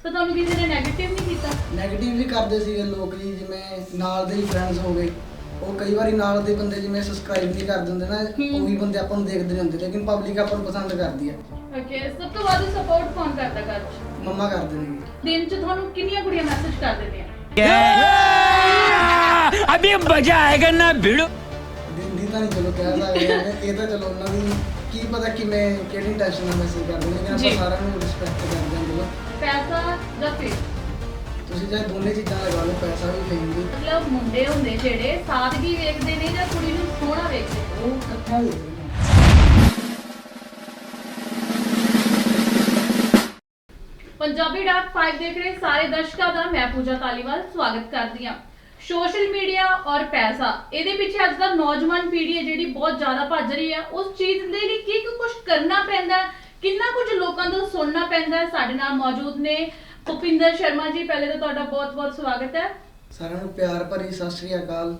ਤਾਂ ਤੁਹਾਨੂੰ ਕਿਸੇ ਨੇ 네ਗੇਟਿਵ ਨਹੀਂ ਕੀਤਾ? ਨੈਗੇਟਿਵਲੀ ਕਰਦੇ ਸੀਗੇ ਲੋਕ ਜੀ ਜਿਵੇਂ ਨਾਲ ਦੇ ਹੀ ਫਰੈਂਡਸ ਹੋ ਗਏ। ਉਹ ਕਈ ਵਾਰੀ ਨਾਲ ਦੇ ਬੰਦੇ ਜਿਵੇਂ ਸਬਸਕ੍ਰਾਈਬ ਨਹੀਂ ਕਰ ਦਿੰਦੇ ਨਾ ਹੂੰ। ਉਹੀ ਬੰਦੇ ਆਪਾਂ ਨੂੰ ਦੇਖਦੇ ਨਹੀਂ ਹੁੰਦੇ ਲੇਕਿਨ ਪਬਲਿਕ ਆਪਾਂ ਨੂੰ ਪਸੰਦ ਕਰਦੀ ਹੈ ਓਕੇ ਸਭ ਤੋਂ ਵੱਧ ਸਪੋਰਟ ਕੌਣ ਕਰਦਾ ਘਰ 'ਚ? ਮੰਮਾ ਕਰਦੇ ਨੇ ਦਿਨ 'ਚ ਤੁਹਾਨੂੰ ਕਿੰਨੀਆਂ ਕੁੜੀਆਂ ਮੈਸੇਜ ਕਰ ਦਿੰਦੀਆਂ? अभी मजा आएगा ना भिड़ो ਦਿੰਦੀ ਤਾਂ ਨਹੀਂ ਚਲੋ ਕਹਿ ਸਕਦੇ ਹਾਂ, ਇਹ ਤਾਂ ਚਲੋ ਉਹਨਾਂ ਦੀ ਕੀ ਪਤਾ ਕਿਵੇਂ ਕਿਹੜੀ ਟੈਸ਼ਨ ਨਾਲ ਮੈਸੇਜ ਕਰਦੇ ਨੇ ਲੇਕਿਨ ਜੀ। ਆਪਾਂ ਸਾਰਿਆਂ ਨੂੰ ਰਿਸਪੈਕਟ ਕਰਦੇ ਪੈਸਾ ਜਾਂ ਤੁਸੀਂ ਚਾਹੇ ਦੋਨੇ ਚੀਜ਼ਾਂ ਲਗਾ ਲਓ ਪੈਸਾ ਵੀ ਫੇਮ ਵੀ। ਮਤਲਬ ਮੁੰਡੇ ਹੁੰਦੇ ਜਿਹੜੇ ਸਾਦਗੀ ਵੇਖਦੇ ਨੇ ਜਾਂ ਕੁੜੀ ਨੂੰ ਸੋਹਣਾ ਵੇਖਦੇ ਉਹ ਇਕੱਠਾ ਦੇਖਦੇ ਨੇ। ਪੰਜਾਬੀ ਡਾਕ 5 ਦੇਖ ਰਹੇ ਸਾਰੇ ਦਰਸ਼ਕਾਂ ਦਾ ਮੈਂ ਪੂਜਾ ਤਾਲੀਵਾਲ ਸਵਾਗਤ ਕਰਦੀ ਹਾਂ। ਸੋਸ਼ਲ ਮੀਡੀਆ ਔਰ ਪੈਸਾ ਇਹਦੇ ਪਿੱਛੇ ਅੱਜ ਦਾ ਨੌਜਵਾਨ ਪੀੜ੍ਹੀ ਹੈ ਜਿਹੜੀ ਬਹੁਤ ਜ਼ਿਆਦਾ ਭੱਜ ਰਹੀ ਹੈ। ਉਸ ਚੀਜ਼ ਦੇ ਲਈ ਕੀ ਕੁਝ ਕਰਨਾ ਪੈਂਦਾ ਹੈ, ਕਿੰਨਾ ਕੁਝ ਲੋਕਾਂ ਤੋਂ ਸੁਣਨਾ ਪੈਂਦਾ ਸਾਡੇ ਨਾਲ ਮੌਜੂਦ ਨੇ ਭੁਪਿੰਦਰ ਸ਼ਰਮਾ ਜੀ ਪਹਿਲੇ ਤਾਂ ਤੁਹਾਡਾ ਬਹੁਤ-ਬਹੁਤ ਸਵਾਗਤ ਹੈ। ਸਾਰਿਆਂ ਨੂੰ ਪਿਆਰ ਭਰੀ ਸਤਿ ਸ਼੍ਰੀ ਅਕਾਲ।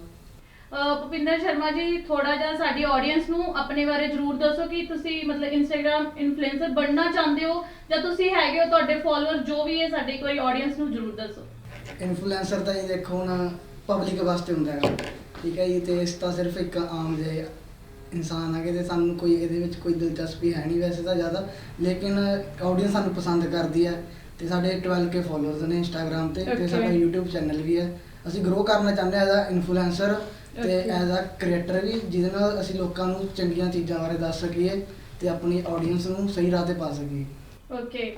ਭੁਪਿੰਦਰ ਸ਼ਰਮਾ ਜੀ ਥੋੜਾ ਜਿਹਾ ਸਾਡੀ ਆਡੀਅנס ਨੂੰ ਆਪਣੇ ਬਾਰੇ ਜਰੂਰ ਦੱਸੋ ਕਿ ਤੁਸੀਂ ਮਤਲਬ ਇੰਸਟਾਗ੍ਰam ਇਨਫਲੂਐਂਸਰ ਬਣਨਾ ਚਾਹੁੰਦੇ ਹੋ ਜਾਂ ਤੁਸੀਂ ਹੈਗੇ ਹੋ ਤੁਹਾਡੇ ਫਾਲੋਅਰ ਜੋ ਵੀ ਹੈ ਸਾਡੀ ਕੋਈ ਆਡੀਅנס ਨੂੰ ਜਰੂਰ ਦੱਸੋ। ਇਨਫਲੂਐਂਸਰ ਤਾਂ ਇਹ ਦੇਖੋ ਨਾ ਪਬਲਿਕ ਵਾਸਤੇ ਹੁੰਦਾ ਹੈਗਾ। ਠੀਕ ਹੈ ਜੀ ਤੇ ਇਸ ਤਾਂ ਸਿਰਫ ਇੱਕ ਆਮ ਜਿਹੇ ਇਨਸਾਨ ਹੈਗੇ ਤੇ ਸਾਨੂੰ ਕੋਈ ਇਹਦੇ ਵਿੱਚ ਕੋਈ ਦਿਲਚਸਪੀ ਹੈ ਨਹੀਂ ਵੈਸੇ ਤਾਂ ਜ਼ਿਆਦਾ ਲੇਕਿਨ ਆਡੀਅנס ਸਾਨੂੰ ਪਸੰਦ ਕਰਦੀ ਹੈ ਤੇ ਸਾਡੇ 12k ਫਾਲੋਅਰਸ ਨੇ ਇੰਸਟਾਗ੍ਰam ਤੇ ਤੇ ਸਾਡਾ YouTube ਚੈਨਲ ਵੀ ਹੈ। ਅਸੀਂ ਗਰੋ ਕਰਨਾ ਚਾਹੁੰਦੇ ਹਾਂ ਐਜ਼ ਅ ਇਨਫਲੂਐਂਸਰ ਤੇ ਐਜ਼ ਅ ਕ੍ਰੀਏਟਰ ਵੀ ਜਿਹਦੇ ਨਾਲ ਅਸੀਂ ਲੋਕਾਂ ਨੂੰ ਚੰਗੀਆਂ ਚੀਜ਼ਾਂ ਬਾਰੇ ਦੱਸ ਸਕੀਏ ਤੇ ਆਪਣੀ ਆਡੀਅנס ਨੂੰ ਸਹੀ ਰਾਹ ਤੇ ਪਾ ਸਕੀਏ। ਓਕੇ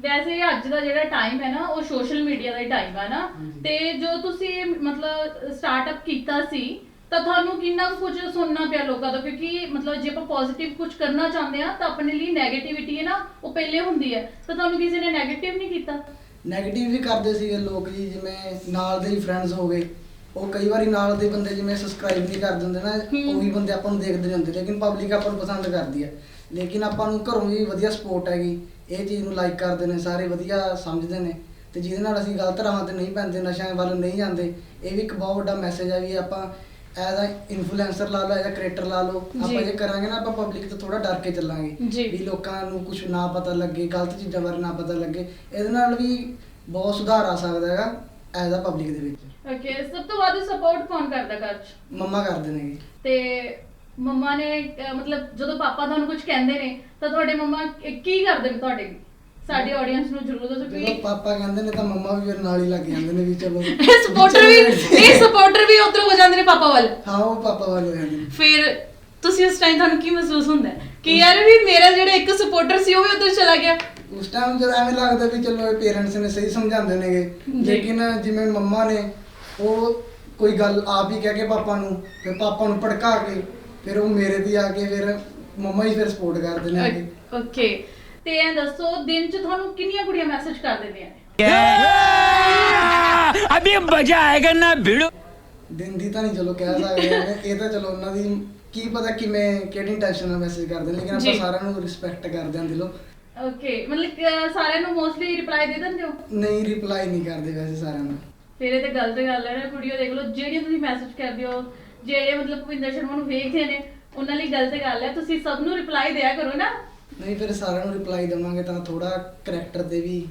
ਵੈਸੇ ਅੱਜ ਦਾ ਜਿਹੜਾ ਟਾਈਮ ਹੈ ਨਾ ਉਹ ਸੋਸ਼ਲ ਮੀਡੀਆ ਦਾ ਹੀ ਟਾਈਮ ਹੈ ਨਾ। ਤੇ ਜੋ ਤੁਸੀਂ ਮਤਲਬ ਸਟਾਰਟਅਪ ਕੀਤਾ ਸੀ ਤਾਂ ਤੁਹਾਨੂੰ ਕਿੰਨਾ ਕੁਝ ਸੁਣਨਾ ਪਿਆ ਲੋਕਾਂ ਤੋਂ? ਕਿਉਂਕਿ ਮਤਲਬ ਜੇ ਆਪਾਂ ਪੋਜ਼ਿਟਿਵ ਕੁਝ ਕਰਨਾ ਚਾਹੁੰਦੇ ਆ ਤਾਂ ਆਪਣੇ ਲਈ 네ਗੇਟਿਵਿਟੀ ਹੈ ਨਾ ਉਹ ਪਹਿਲੇ ਹੁੰਦੀ ਹੈ। ਤਾਂ ਤੁਹਾਨੂੰ ਕਿਸੇ ਨੇ 네ਗੇਟਿਵ ਨਹੀਂ ਕੀਤਾ? ਨੈਗੇਟਿਵ ਵੀ ਕਰਦੇ ਸੀਗੇ ਲੋਕ ਜੀ ਜਿਵੇਂ ਨਾਲ ਦੇ ਹੀ ਫਰੈਂਡਸ ਹੋ ਗਏ। ਉਹ ਕਈ ਵਾਰੀ ਨਾਲ ਦੇ ਬੰਦੇ ਜਿਵੇਂ ਸਬਸਕ੍ਰਾਈਬ ਨਹੀਂ ਕਰਦੇ ਹੁੰਦੇ ਨਾ। ਉਹੀ ਬੰਦੇ ਆਪਾਂ ਨੂੰ ਦੇਖਦੇ ਨਹੀਂ ਹੁੰਦੇ ਲੇਕਿਨ ਪਬਲਿਕ ਆਪਾਂ ਨੂੰ ਪਸੰਦ ਕਰਦੀ ਹੈ। ਲੇਕਿਨ ਆਪਾਂ ਨੂੰ ਘਰੋਂ ਵੀ ਵਧੀਆ ਸਪੋਰਟ ਹੈਗੀ। ਇਹ ਚੀਜ਼ ਨੂੰ ਲਾਈਕ ਕਰਦੇ ਨੇ ਸਾਰੇ ਵਧੀਆ ਸਮਝਦੇ ਨੇ। ਤੇ ਜਿਹਦੇ ਨਾਲ ਅਸੀਂ ਗਲਤ ਰਾਹਾਂ ਤੇ ਨਹੀਂ ਪੈਂਦੇ ਨਸ਼ਿਆਂ ਵੱਲ ਨਹੀਂ ਜਾਂਦੇ ਇਹ ਵੀ ਇੱਕ ਬਹੁਤ ਵੱਡਾ ਮੈਸੇਜ ਹੈ ਵੀ ਆਪਾਂ ਐਜ਼ ਅ ਇਨਫਲੂਐਂਸਰ ਲਾ ਲਓ ਐਜ਼ ਅ ਕ੍ਰੀਏਟਰ ਲਾ ਲਓ ਆਪਾਂ ਜੀ। ਕਰਾਂਗੇ ਨਾ ਆਪਾਂ ਪਬਲਿਕ ਤੋਂ ਥੋੜਾ ਡਰ ਕੇ ਚੱਲਾਂਗੇ। ਵੀ ਲੋਕਾਂ ਨੂੰ ਕੁਝ ਨਾ ਪਤਾ ਲੱਗੇ ਗਲਤ ਚੀਜ਼ਾਂ ਬਾਰੇ ਨਾ ਪਤਾ ਲੱਗੇ। ਇਹਦੇ ਨਾਲ ਵੀ ਬਹੁਤ ਸੁਧਾਰ ਆ ਸਕਦਾ ਹੈਗਾ ਐਜ਼ ਅ ਪਬਲਿਕ ਦੇ ਵਿੱਚ। ਓਕੇ ਸਭ ਤੋਂ ਵੱਧ ਸਪੋਰਟ ਕੌਣ ਕਰਦਾ ਘਰ 'ਚ? ਮੰਮਾ ਕਰਦੇ ਨੇਗੇ ਤੇ ਮੰਮਾ ਨੇ ਮਤਲਬ ਜਦੋਂ ਪਾਪਾ ਤੁਹਾਨੂੰ ਕੁਝ ਕਹਿੰਦੇ ਨੇ ਤਾਂ ਤੁਹਾਡੇ ਮੰਮਾ ਕੀ ਕਰਦੇ ਨੇ ਤੁਹਾਡੇ? ਲਈ ਸਾਡੀ ਆਡੀਅנס ਨੂੰ ਜਰੂਰ ਦੱਸੋ ਜਦੋਂ ਕਿ ਪਾਪਾ ਕਹਿੰਦੇ ਨੇ ਤਾਂ ਮੰਮਾ ਵੀ ਫਿਰ ਨਾਲ ਹੀ ਲੱਗ ਜਾਂਦੇ ਨੇ ਵੀ ਚਲੋ। ਇਹ ਸਪੋਰਟਰ ਵੀ ਇਹ ਸਪੋਰਟਰ ਵੀ ਉਧਰ ਹੋ ਜਾਂਦੇ ਨੇ ਪਾਪਾ ਵੱਲ। ਹਾਂ ਉਹ ਪਾਪਾ ਵਾਲੇ ਹੋ ਜਾਂਦੇ ਨੇ। ਫਿਰ ਤੁਸੀਂ ਉਸ ਟਾਈਮ ਤੁਹਾਨੂੰ ਕੀ ਮਹਿਸੂਸ ਹੁੰਦਾ? ਹੈ ਕਿ ਯਾਰ ਵੀ ਮੇਰਾ ਜਿਹੜਾ ਇੱਕ ਸਪੋਰਟਰ ਸੀ ਉਹ ਵੀ ਉਧਰ ਚਲਾ ਗਿਆ। ਉਸ ਟਾਈਮ ਜਦ ਐਵੇਂ ਲੱਗਦਾ ਵੀ ਚਲੋ ਇਹ ਪੇਰੈਂਟਸ ਨੇ ਸਹੀ ਸਮਝਾਉਂਦੇ ਨੇਗੇ। ਜੀ। ਲੇਕਿਨ ਜਿਵੇਂ ਮੰਮਾ ਨੇ ਉਹ ਕੋਈ ਗੱਲ ਆਪ ਹੀ ਕਹਿ ਕੇ ਪਾਪਾ ਨੂੰ ਫਿਰ ਪਾਪਾ ਨੂੰ ਭੜਕਾ ਕੇ ਫਿਰ ਉਹ ਮੇਰੇ ਤੇ ਆ ਕੇ ਫਿਰ ਮੰਮਾ ਹੀ ਫਿਰ ਸਪੋਰਟ ਕਰਦੇ ਨੇ ਅੱਗੇ। ਓਕੇ। ਤੇ ਇਹ ਦੱਸੋ ਦਿਨ 'ਚ ਤੁਹਾਨੂੰ ਕਿੰਨੀਆਂ ਕੁੜੀਆਂ ਮੈਸੇਜ ਕਰ ਦਿੰਦੀਆਂ ਨੇ? ਅਬੇ ਮਜ਼ਾ ਆਏਗਾ ਨਾ ਭਿੜੋ। ਦਿਨ ਦੀ ਤਾਂ ਨਹੀਂ ਚਲੋ ਕਹਿ ਸਕਦੇ ਇਹ ਤਾਂ ਚਲੋ ਉਹਨਾਂ ਦੀ ਕੀ ਪਤਾ ਕਿਵੇਂ ਕਿਹੜੀ ਇੰਟੈਂਸ਼ਨ ਨਾਲ ਮੈਸੇਜ ਕਰਦੇ ਲੇਕਿਨ ਆਪਾਂ ਸਾਰਿਆਂ ਨੂੰ ਰਿਸਪੈਕਟ ਕਰਦੇ ਹਾਂ ਦਿਲੋਂ। ਓਕੇ ਮਤਲਬ ਸਾਰਿਆਂ ਨੂੰ ਮੋਸਟਲੀ ਰਿਪਲਾਈ ਦੇ ਦਿੰਦੇ ਹੋ? ਨਹੀਂ ਰਿਪਲਾਈ ਨਹੀਂ ਕਰਦੇ ਵੈਸੇ ਸਾਰਿਆਂ ਨੂੰ। ਫਿਰ ਇਹ ਤਾਂ ਗਲਤ ਗੱਲ ਹੈ ਨਾ ਕੁੜੀਓ ਦੇਖ ਲਓ ਜਿਹੜੇ ਤੁਸੀਂ ਮੈਸੇਜ ਕਰਦੇ ਹੋ ਜਿਹੜੇ ਮਤਲਬ ਭੁਪਿੰਦਰ ਸ਼ਰਮਾ ਨੂੰ ਵੇਖਦੇ ਨੇ ਉਹਨਾਂ ਲਈ ਗਲਤ ਗੱਲ ਹੈ। ਤੁਸੀਂ ਸਭ ਨੂੰ ਰਿਪਲਾਈ ਦਿਆ ਕਰੋ ਨਾ। ਨਹੀਂ ਫਿਰ ਸਾਰਿਆਂ ਨੂੰ ਰਿਪਲਾਈ ਦੇਵਾਂਗੇ ਤਾਂ ਥੋੜਾ ਕਰੈਕਟਰ ਤੇ ਵੀ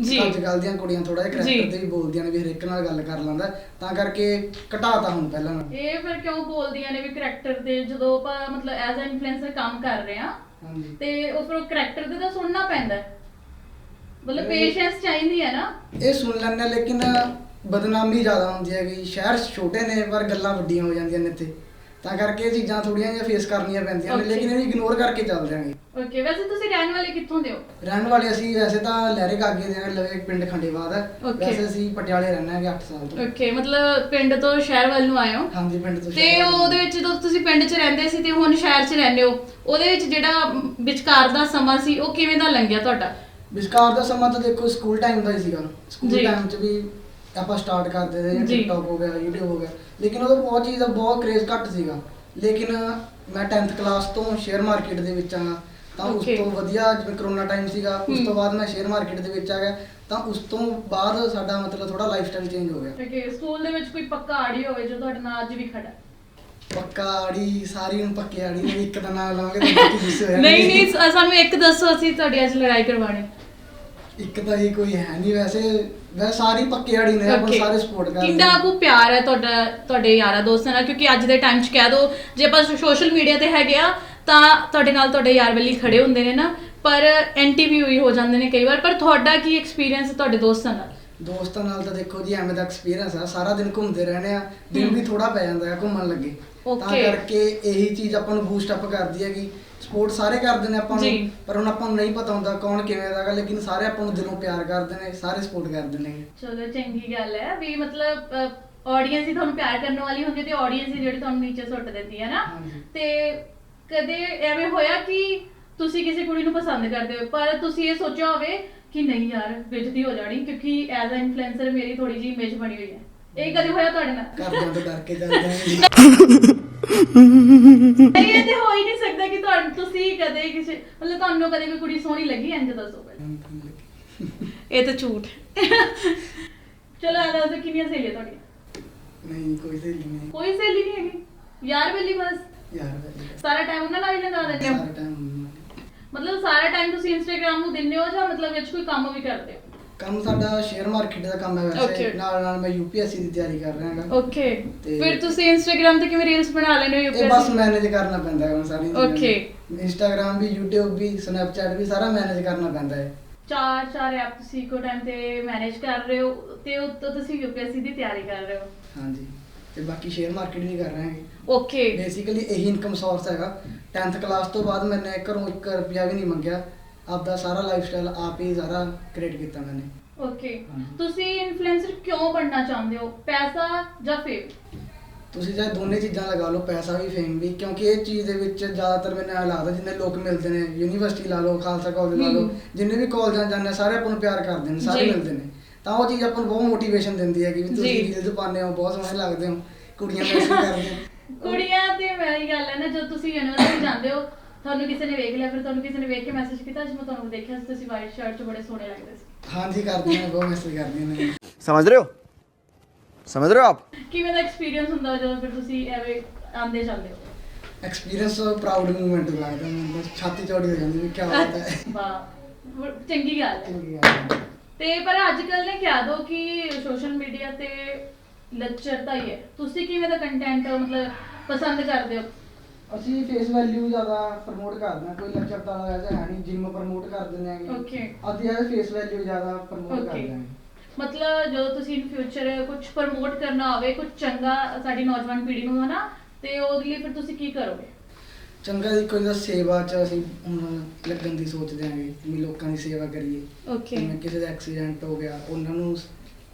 ਜੀ। ਅੱਜ ਕੱਲ ਦੀਆਂ ਕੁੜੀਆਂ ਥੋੜਾ ਜਿਹਾ ਜੀ। ਕਰੈਕਟਰ ਤੇ ਵੀ ਬੋਲਦੀਆਂ ਨੇ ਵੀ ਹਰੇਕ ਨਾਲ ਗੱਲ ਕਰ ਲੈਂਦਾ ਤਾਂ ਕਰਕੇ ਘਟਾਤਾ ਹੁਣ ਪਹਿਲਾਂ ਨਾਲ ਇਹ ਫਿਰ ਕਿਉਂ ਬੋਲਦੀਆਂ ਨੇ ਵੀ ਕਰੈਕਟਰ ਤੇ ਜਦੋਂ ਆਪਾਂ ਮਤਲਬ ਐਜ਼ ਅ ਇਨਫਲੂਐਂਸਰ ਕੰਮ ਕਰ ਰਹੇ ਆ ਹਾਂਜੀ ਤੇ ਉਹ ਫਿਰ ਕਰੈਕਟਰ ਤੇ ਤਾਂ ਸੁਣਨਾ ਪੈਂਦਾ ਹੈ। ਮਤਲਬ ਪੇਸ਼ੈਂਸ ਚਾਹੀਦੀ ਹੈ ਨਾ ਇਹ ਸੁਣ ਲੈਂਦੇ ਹਾਂ, ਲੇਕਿਨ ਬਦਨਾਮੀ ਜ਼ਿਆਦਾ ਹੁੰਦੀ ਹੈ ਕਿ ਸ਼ਹਿਰ ਛੋਟੇ ਨੇ ਪਰ ਗੱਲਾਂ ਵੱਡੀਆਂ ਹੋ ਜਾਂਦੀਆਂ ਨੇ ਇੱਥੇ ਤਾਂ ਕਰਕੇ ਇਹ ਚੀਜ਼ਾਂ ਥੋੜੀਆਂ ਜਿਹੀਆਂ ਫੇਸ ਕਰਨੀਆਂ ਪੈਂਦੀਆਂ ਨੇ Okay. ਲੇਕਿਨ ਇਹ ਇਗਨੋਰ ਕਰਕੇ ਚੱਲ ਜਾਾਂਗੇ ਓਕੇ ਵੈਸੇ ਤੁਸੀਂ ਰਹਿਣ ਵਾਲੇ ਕਿੱਥੋਂ ਦੇ ਹੋ ਰਹਿਣ ਵਾਲੇ ਅਸੀਂ ਵੈਸੇ ਤਾਂ ਲਹਿਰੇ ਕਾਗੇ ਦੇ ਹਾਂ, ਲਵੇ ਪਿੰਡ ਖੰਡੇਵਾਦ ਹੈ Okay. ਵੈਸੇ ਅਸੀਂ ਪਟਿਆਲੇ ਰਹਿੰਦੇ ਹੈਗੇ 8 ਸਾਲ ਤੋਂ ਓਕੇ ਮਤਲਬ ਪਿੰਡ ਤੋਂ ਸ਼ਹਿਰ ਵੱਲ ਨੂੰ ਆਏ ਹੋ ਹਾਂਜੀ ਪਿੰਡ ਤੋਂ ਤੇ ਸ਼ਹਿਰ ਵੱਲ। ਉਹਦੇ ਵਿੱਚ ਜਦੋਂ ਤੁਸੀਂ ਪਿੰਡ 'ਚ ਰਹਿੰਦੇ ਸੀ ਤੇ ਹੁਣ ਸ਼ਹਿਰ 'ਚ ਰਹਿੰਦੇ ਹੋ ਉਹਦੇ ਵਿੱਚ ਜਿਹੜਾ ਵਿਚਕਾਰ ਦਾ ਸਮਾਂ ਸੀ ਉਹ ਕਿਵੇਂ ਦਾ ਲੰਘਿਆ ਤੁਹਾਡਾ ਵਿਸਕਾਰ ਦਾ ਸਮਾਂ ਤਾਂ ਦੇਖੋ ਸਕੂਲ ਟਾਈਮ ਦਾ ਹੀ ਸੀਗਾ ਸਕੂਲ ਜੀ। ਟਾਈਮ 'ਚ ਵੀ ਆਪਾਂ ਸਟਾਰਟ ਕਰਦੇ ਰਹੇ ਜੀ। ਟਿਕਟੌਕ ਹੋ ਗਿਆ YouTube ਹੋ ਗਿਆ। ਲੇਕਿਨ ਉਦੋਂ ਬਹੁਤ ਚੀਜ਼ ਦਾ ਬਹੁਤ ਕ੍ਰੇਜ਼ ਘੱਟ ਸੀਗਾ। ਲੇਕਿਨ ਮੈਂ 10th ਕਲਾਸ ਤੋਂ ਸ਼ੇਅਰ ਮਾਰਕੀਟ ਦੇ ਵਿੱਚ ਆਇਆ। ਤਾਂ ਉਸ Okay. ਤੋਂ ਵਧੀਆ ਜਿਵੇਂ ਕਰੋਨਾ ਟਾਈਮ ਸੀਗਾ। ਉਸ ਹੂੰ। ਤੋਂ ਬਾਅਦ ਮੈਂ ਸ਼ੇਅਰ ਮਾਰਕੀਟ ਦੇ ਵਿੱਚ ਆ ਗਿਆ। ਤਾਂ ਉਸ ਤੋਂ ਬਾਅਦ ਸਾਡਾ ਮਤਲਬ ਥੋੜਾ ਲਾਈਫ ਸਟਾਈਲ ਚੇਂਜ ਹੋ ਗਿਆ। ਓਕੇ ਸਕੂਲ ਦੇ ਵਿੱਚ ਕੋਈ ਪੱਕਾ ਆੜੀ ਹੋਵੇ ਜੋ ਤੁਹਾਡੇ ਨਾਲ ਅੱਜ ਵੀ ਖੜਾ ਹੈ? ਪੱਕਾ ਆੜੀ ਸਾਰੀ ਨੂੰ ਪੱਕੇ ਆੜੀ ਨੇ ਇੱਕ ਦਾ ਨਾਮ ਲਵਾਂਗੇ ਤਾਂ ਬਾਕੀ ਗੁੱਸੇ ਹੋ ਜਾਣਗੇ ਨਹੀਂ। ਨਹੀਂ ਸ- ਸਾਨੂੰ ਇੱਕ ਦੱਸੋ ਅਸੀਂ ਤੁਹਾਡੀ ਅੱਜ ਲੜਾਈ ਕਰਵਾਣੀ ਇੱਕ ਤਾਂ ਇਹ ਕੋਈ ਹੈ ਨਹੀਂ ਵੈਸੇ। ਵੈਸੇ ਸਾਰੇ ਪੱਕੇ ਆੜੀ ਨੇ ਆਪਾਂ Okay. ਸਾਰੇ ਸਪੋਰਟ ਕਰਦੇ ਕਿੰਨਾ ਕੁ ਪਿਆਰ ਹੈ ਤੁਹਾਡਾ ਤੁਹਾਡੇ ਯਾਰਾਂ ਦੋਸਤਾਂ ਨਾਲ ਕਿਉਂਕਿ ਅੱਜ ਦੇ ਟਾਈਮ 'ਚ ਕਹਿ ਦੋ ਜੇ ਆਪਾਂ ਸੋਸ਼ਲ ਮੀਡੀਆ ਤੇ ਹੈਗੇ ਆ ਤਾਂ ਤੁਹਾਡੇ ਨਾਲ ਤੁਹਾਡੇ ਯਾਰ ਬੇਲੀ ਖੜੇ ਹੁੰਦੇ ਨੇ ਨਾ ਪਰ ਐਂਟੀ ਵੀ ਹੋਈ ਹੋ ਜਾਂਦੇ ਨੇ ਕਈ ਵਾਰ ਪਰ ਤੁਹਾਡਾ ਕੀ ਐਕਸਪੀਰੀਅੰਸ ਤੁਹਾਡੇ ਦੋਸਤਾਂ ਨਾਲ ਦੋਸਤਾਂ ਨਾਲ ਤਾਂ ਦੇਖੋ ਜੀ ਐਵੇਂ ਦਾ ਐਕਸਪੀਰੀਅੰਸ ਆ ਸਾਰਾ ਦਿਨ ਘੁੰਮਦੇ ਰਹਿੰਦੇ ਆ ਦਿਨ। ਵੀ ਥੋੜਾ ਪੈ ਜਾਂਦਾ ਹੈ ਘੁੰਮਣ ਲੱਗੇ ਤਾਂ ਕਰਕੇ ਇਹੀ ਚੀਜ਼ ਆਪਾਂ ਨੂੰ ਬੂਸਟ ਅਪ ਕਰਦੀ ਹੈਗੀ। ਸਪੋਰਟ ਸਾਰੇ ਕਰਦੇ ਨੇ ਆਪਾਂ ਨੂੰ ਪਰ ਹੁਣ ਆਪਾਂ ਨੂੰ ਨਹੀਂ ਪਤਾ ਹੁੰਦਾ ਕੌਣ ਕਿਵੇਂ ਦਾਗਾ ਲੇਕਿਨ ਸਾਰੇ ਆਪਾਂ ਨੂੰ ਦਿਲੋਂ ਪਿਆਰ ਕਰਦੇ ਨੇ ਸਾਰੇ ਸਪੋਰਟ ਕਰਦੇ ਨੇ। ਚਲੋ ਚੰਗੀ ਗੱਲ ਹੈ ਵੀ ਮਤਲਬ ਆਡੀਅנס ਹੀ ਤੁਹਾਨੂੰ ਪਿਆਰ ਕਰਨ ਵਾਲੀ ਹੁੰਦੀ ਤੇ ਆਡੀਅנס ਹੀ ਜਿਹੜੀ ਤੁਹਾਨੂੰ ਨੀਚੇ ਸੁੱਟ ਦਿੰਦੀ ਹੈ ਨਾ। ਤੇ ਕਦੇ ਐਵੇਂ ਹੋਇਆ ਕਿ ਤੁਸੀਂ ਕਿਸੇ ਕੁੜੀ ਨੂੰ ਪਸੰਦ ਕਰਦੇ ਹੋ ਪਰ ਤੁਸੀਂ ਇਹ ਸੋਚਿਆ ਹੋਵੇ ਕਿ ਨਹੀਂ ਯਾਰ ਬੇਇੱਜ਼ਤੀ ਹੋ ਜਾਣੀ ਕਿਉਂਕਿ ਐਜ਼ ਅ ਇਨਫਲੂਐਂਸਰ ਮੇਰੀ ਥੋੜੀ ਜਿਹੀ ਇਮੇਜ ਬਣੀ ਹੋਈ ਹੈ। ਇਹ ਕਦੇ ਹੋਇਆ ਤੁਹਾਡੇ ਨਾਲ? ਘਰਦਿਆਂ ਤੋਂ ਡਰ ਕੇ ਚੱਲਦੇ ਨੇ ਨਹੀਂ, ਇਹ ਤੇ ਹੋ ਹੀ ਨਹੀਂ ਸਕਦਾ ਕਿ ਤੁਹਾਨੂੰ ਤੁਸੀਂ ਕਦੇ ਕਿਸੇ ਮਤਲਬ ਤੁਹਾਨੂੰ ਕਦੇ ਕੋਈ ਕੁੜੀ ਸੋਹਣੀ ਲੱਗੀ ਇੰਜ ਦੱਸੋ ਪਹਿਲਾਂ। ਇਹ ਤਾਂ ਝੂਠ। ਚਲੋ ਇਹ ਦੱਸੋ ਕਿੰਨੀਆਂ ਸਹੇਲੀਆਂ ਤੁਹਾਡੀਆਂ? ਨਹੀਂ ਕੋਈ ਸਹੇਲੀ ਨਹੀਂ ਕੋਈ ਸਹੇਲੀ ਨਹੀਂ ਹੈਗੀ? ਯਾਰ ਬੇਲੀ ਬਸ? ਯਾਰ ਵਧੀਆ। ਸਾਰਾ ਟਾਈਮ ਉਹਨਾਂ ਨਾਲ ਹੀ ਲਗਾ ਦਿੰਦੇ ਹੋ? ਸਾਰਾ ਟਾਈਮ ਮਤਲਬ ਸਾਰਾ ਟਾਈਮ ਤੁਸੀਂ ਇੰਸਟਾਗ੍ਰam ਨੂੰ ਦਿੰਦੇ ਹੋ ਜਾਂ ਮਤਲਬ ਵਿੱਚ ਕੋਈ ਕੰਮ ਵੀ ਕਰਦੇ ਹੋ? ਕੰਮ ਸਾਡਾ ਸ਼ੇਅਰ ਮਾਰਕੀਟ ਦਾ ਕੰਮ ਹੈ ਵੈਸੇ Okay. ਨਾਲ ਨਾਲ ਮੈਂ ਯੂਪੀਐਸਸੀ ਦੀ ਤਿਆਰੀ ਕਰ ਰਿਹਾ ਹਾਂ ਓਕੇ ਤੇ- ਫਿਰ ਤੁਸੀਂ ਇੰਸਟਾਗ੍ਰam ਤੇ ਕਿਵੇਂ ਰੀਲਸ ਬਣਾ ਲੈਂਦੇ ਹੋ ਇਹ ਬਸ? ਮੈਨੇਜ ਕਰਨਾ ਪੈਂਦਾ ਹੈ ਹੁਣ ਸਾਰੀ Okay. ਇੰਸਟਾਗ੍ਰam ਵੀ YouTube ਵੀ ਸਨੈਪਚੈਟ ਵੀ ਸਾਰਾ ਮੈਨੇਜ ਕਰਨਾ ਪੈਂਦਾ ਹੈ। ਚਾਰ ਚਾਰ ਐਪ ਤੁਸੀਂ ਇੱਕੋ ਟਾਈਮ ਤੇ ਮੈਨੇਜ ਕਰ ਰਹੇ ਹੋ ਤੇ ਉੱਤੋਂ ਤੁਸੀਂ UPSC ਦੀ ਤਿਆਰੀ ਕਰ ਰਹੇ ਹੋ। ਹਾਂਜੀ। ਤੇ ਬਾਕੀ ਸ਼ੇਅਰ ਮਾਰਕੀਟ ਵੀ ਕਰ ਰਹੇ ਹਾਂ ਓਕੇ ਬੇਸਿਕਲੀ ਇਹੀ ਇਨਕਮ ਸੋਰਸ ਹੈਗਾ। 10th ਕਲਾਸ ਤੋਂ ਬਾਅਦ ਮੈਨੇ ਘਰੋਂ 1 ਰੁਪਿਆ ਵੀ ਨਹੀਂ ਮੰਗਿਆ। ਆਪਦਾ ਸਾਰਾ ਲਾਈਫਸਟਾਈਲ ਆਪ ਹੀ ਸਾਰਾ ਕ੍ਰੀਏਟ ਕੀਤਾ ਮੈਨੇ ਓਕੇ। ਤੁਸੀਂ ਇਨਫਲੂਐਂਸਰ ਕਿਉਂ ਬਣਨਾ ਚਾਹੁੰਦੇ ਹੋ ਪੈਸਾ ਜਾਂ ਫੇਮ ਤੁਸੀਂ ਚਾਹੇ ਦੋਨੇ ਚੀਜ਼ਾਂ ਲਗਾ ਲਓ ਪੈਸਾ ਵੀ ਫੇਮ ਵੀ ਕਿਉਂਕਿ ਇਹ ਚੀਜ਼ ਦੇ ਵਿੱਚ ਜ਼ਿਆਦਾਤਰ ਮੈਨੂੰ ਐਂ ਲੱਗਦਾ ਜਿੰਨੇ ਲੋਕ ਮਿਲਦੇ ਨੇ ਯੂਨੀਵਰਸਿਟੀ ਲਾ ਲਓ ਖਾਲਸਾ ਕਾਲਜ ਲਾ ਲਓ। ਜਿੰਨੇ ਵੀ ਕਾਲਜਾਂ ਜਾਂਦੇ ਸਾਰੇ ਆਪਾਂ ਨੂੰ ਪਿਆਰ ਕਰਦੇ ਨੇ ਸਾਰੇ ਜੀ। ਮਿਲਦੇ ਨੇ ਤਾਂ ਉਹ ਚੀਜ਼ ਆਪਾਂ ਨੂੰ ਬਹੁਤ ਮੋਟੀਵੇਸ਼ਨ ਦਿੰਦੀ ਹੈ ਕਿ ਵੀ ਤੁਸੀਂ ਜੀ। ਰੀਲਸ ਪਾਉਂਦੇ ਹੋ ਬਹੁਤ ਸੋਹਣੇ ਲੱਗਦੇ ਹੋ ਕੁੜੀਆਂ ਮੈਸੇਜ ਕਰਦੀਆਂ ਕੁੜੀਆਂ ਤੇ ਮੇਰੀ ਗੱਲ ਹੈ ਨਾ ਜਦੋਂ ਤੁਸੀਂ ਯੂਨੀਵਰਸਿਟੀ ਜਾਂਦੇ ਹੋ ਤੁਹਾਨੂੰ ਕਿਸੇ ਨੇ ਵੇਖ ਲਿਆ ਫਿਰ ਤੁਹਾਨੂੰ ਕਿਸੇ ਨੇ ਵੇਖ ਕੇ ਮੈਸੇਜ ਕੀਤਾ ਅੱਜ ਤੁਹਾਨੂੰ ਦੇਖਿਆ ਸੀ ਤੁਸੀਂ ਵਾਈਟ ਸ਼ਰਟ 'ਚ ਬੜੇ ਸੋਹਣੇ ਲੱਗਦੇ ਸੀ। ਹਾਂਜੀ ਕਰਦੀਆਂ ਨੇ ਬਹੁਤ ਮੈਸੇਜ ਕਰਦੀਆਂ ਨੇ। ਸਮਝ ਰਹੇ ਹੋ? ਸਮਝ ਰਹੇ ਹੋ ਆਪ? ਕਿਵੇਂ ਦਾ ਐਕਸਪੀਰੀਅੰਸ ਹੁੰਦਾ ਜਦੋਂ ਫਿਰ ਤੁਸੀਂ ਐਵੇਂ ਆਂਦੇ ਜਾਂਦੇ ਹੋ? ਐਕਸਪੀਰੀਅੰਸ ਪ੍ਰਾਊਡ ਮੂਵਮੈਂਟ ਲੱਗਦਾ ਮੈਨੂੰ ਤਾਂ ਛਾਤੀ ਚੌੜੀ ਹੋ ਜਾਂਦੀ ਵੀ ਕੀ ਬਾਤ ਹੈ। ਵਾਹ ਵ- ਚੰਗੀ ਗੱਲ ਹੈ। ਤੇ ਪਰ ਅੱਜ ਕੱਲ ਨੇ ਕਿਹਾ ਦੋ ਕਿ ਸੋਸ਼ਲ ਮੀਡੀਆ ਤੇ ਲੱਚਰਤਾ ਹੀ ਹੈ। ਤੁਸੀਂ ਕਿਵੇਂ ਦਾ ਕੰਟੈਂਟ ਮਤਲਬ ਪਸੰਦ ਕਰਦੇ ਹੋ? ਅਸੀਂ ਫੇਸ ਵੈਲਿਊ ਜ਼ਿਆਦਾ ਪ੍ਰਮੋਟ ਕਰਦੇ ਹਾਂ ਕੋਈ ਲੈਕਚਰ ਦਾ ਐਸਾ ਹੈ ਨਹੀਂ ਜਿਮ ਪ੍ਰਮੋਟ ਕਰ ਦਿੰਦੇ ਆਂਗੇ Okay. ਅਸੀਂ ਇਹ ਫੇਸ ਵੈਲਿਊ ਜ਼ਿਆਦਾ ਪ੍ਰਮੋਟ Okay. ਕਰਦੇ ਹਾਂ। ਮਤਲਬ ਜਦੋਂ ਤੁਸੀਂ ਇਨ ਫਿਊਚਰ ਕੁਝ ਪ੍ਰਮੋਟ ਕਰਨਾ ਹੋਵੇ ਕੁਝ ਚੰਗਾ ਸਾਡੀ ਨੌਜਵਾਨ ਪੀੜ੍ਹੀ ਨੂੰ ਹਨਾ ਤੇ ਉਹਦੇ ਲਈ ਫਿਰ ਤੁਸੀਂ ਕੀ ਕਰੋਗੇ? ਚੰਗਾ ਜੀ ਕੋਈ ਦਾ ਸੇਵਾ ਚ ਅਸੀਂ ਹੁਣ ਲੱਗਣ ਦੀ ਸੋਚਦੇ ਆਂਗੇ ਵੀ ਲੋਕਾਂ ਦੀ ਸੇਵਾ ਕਰੀਏ। ਓਕੇ ਜਿਵੇਂ ਕਿਸੇ ਦਾ ਐਕਸੀਡੈਂਟ ਹੋ ਗਿਆ ਉਹਨਾਂ ਨੂੰ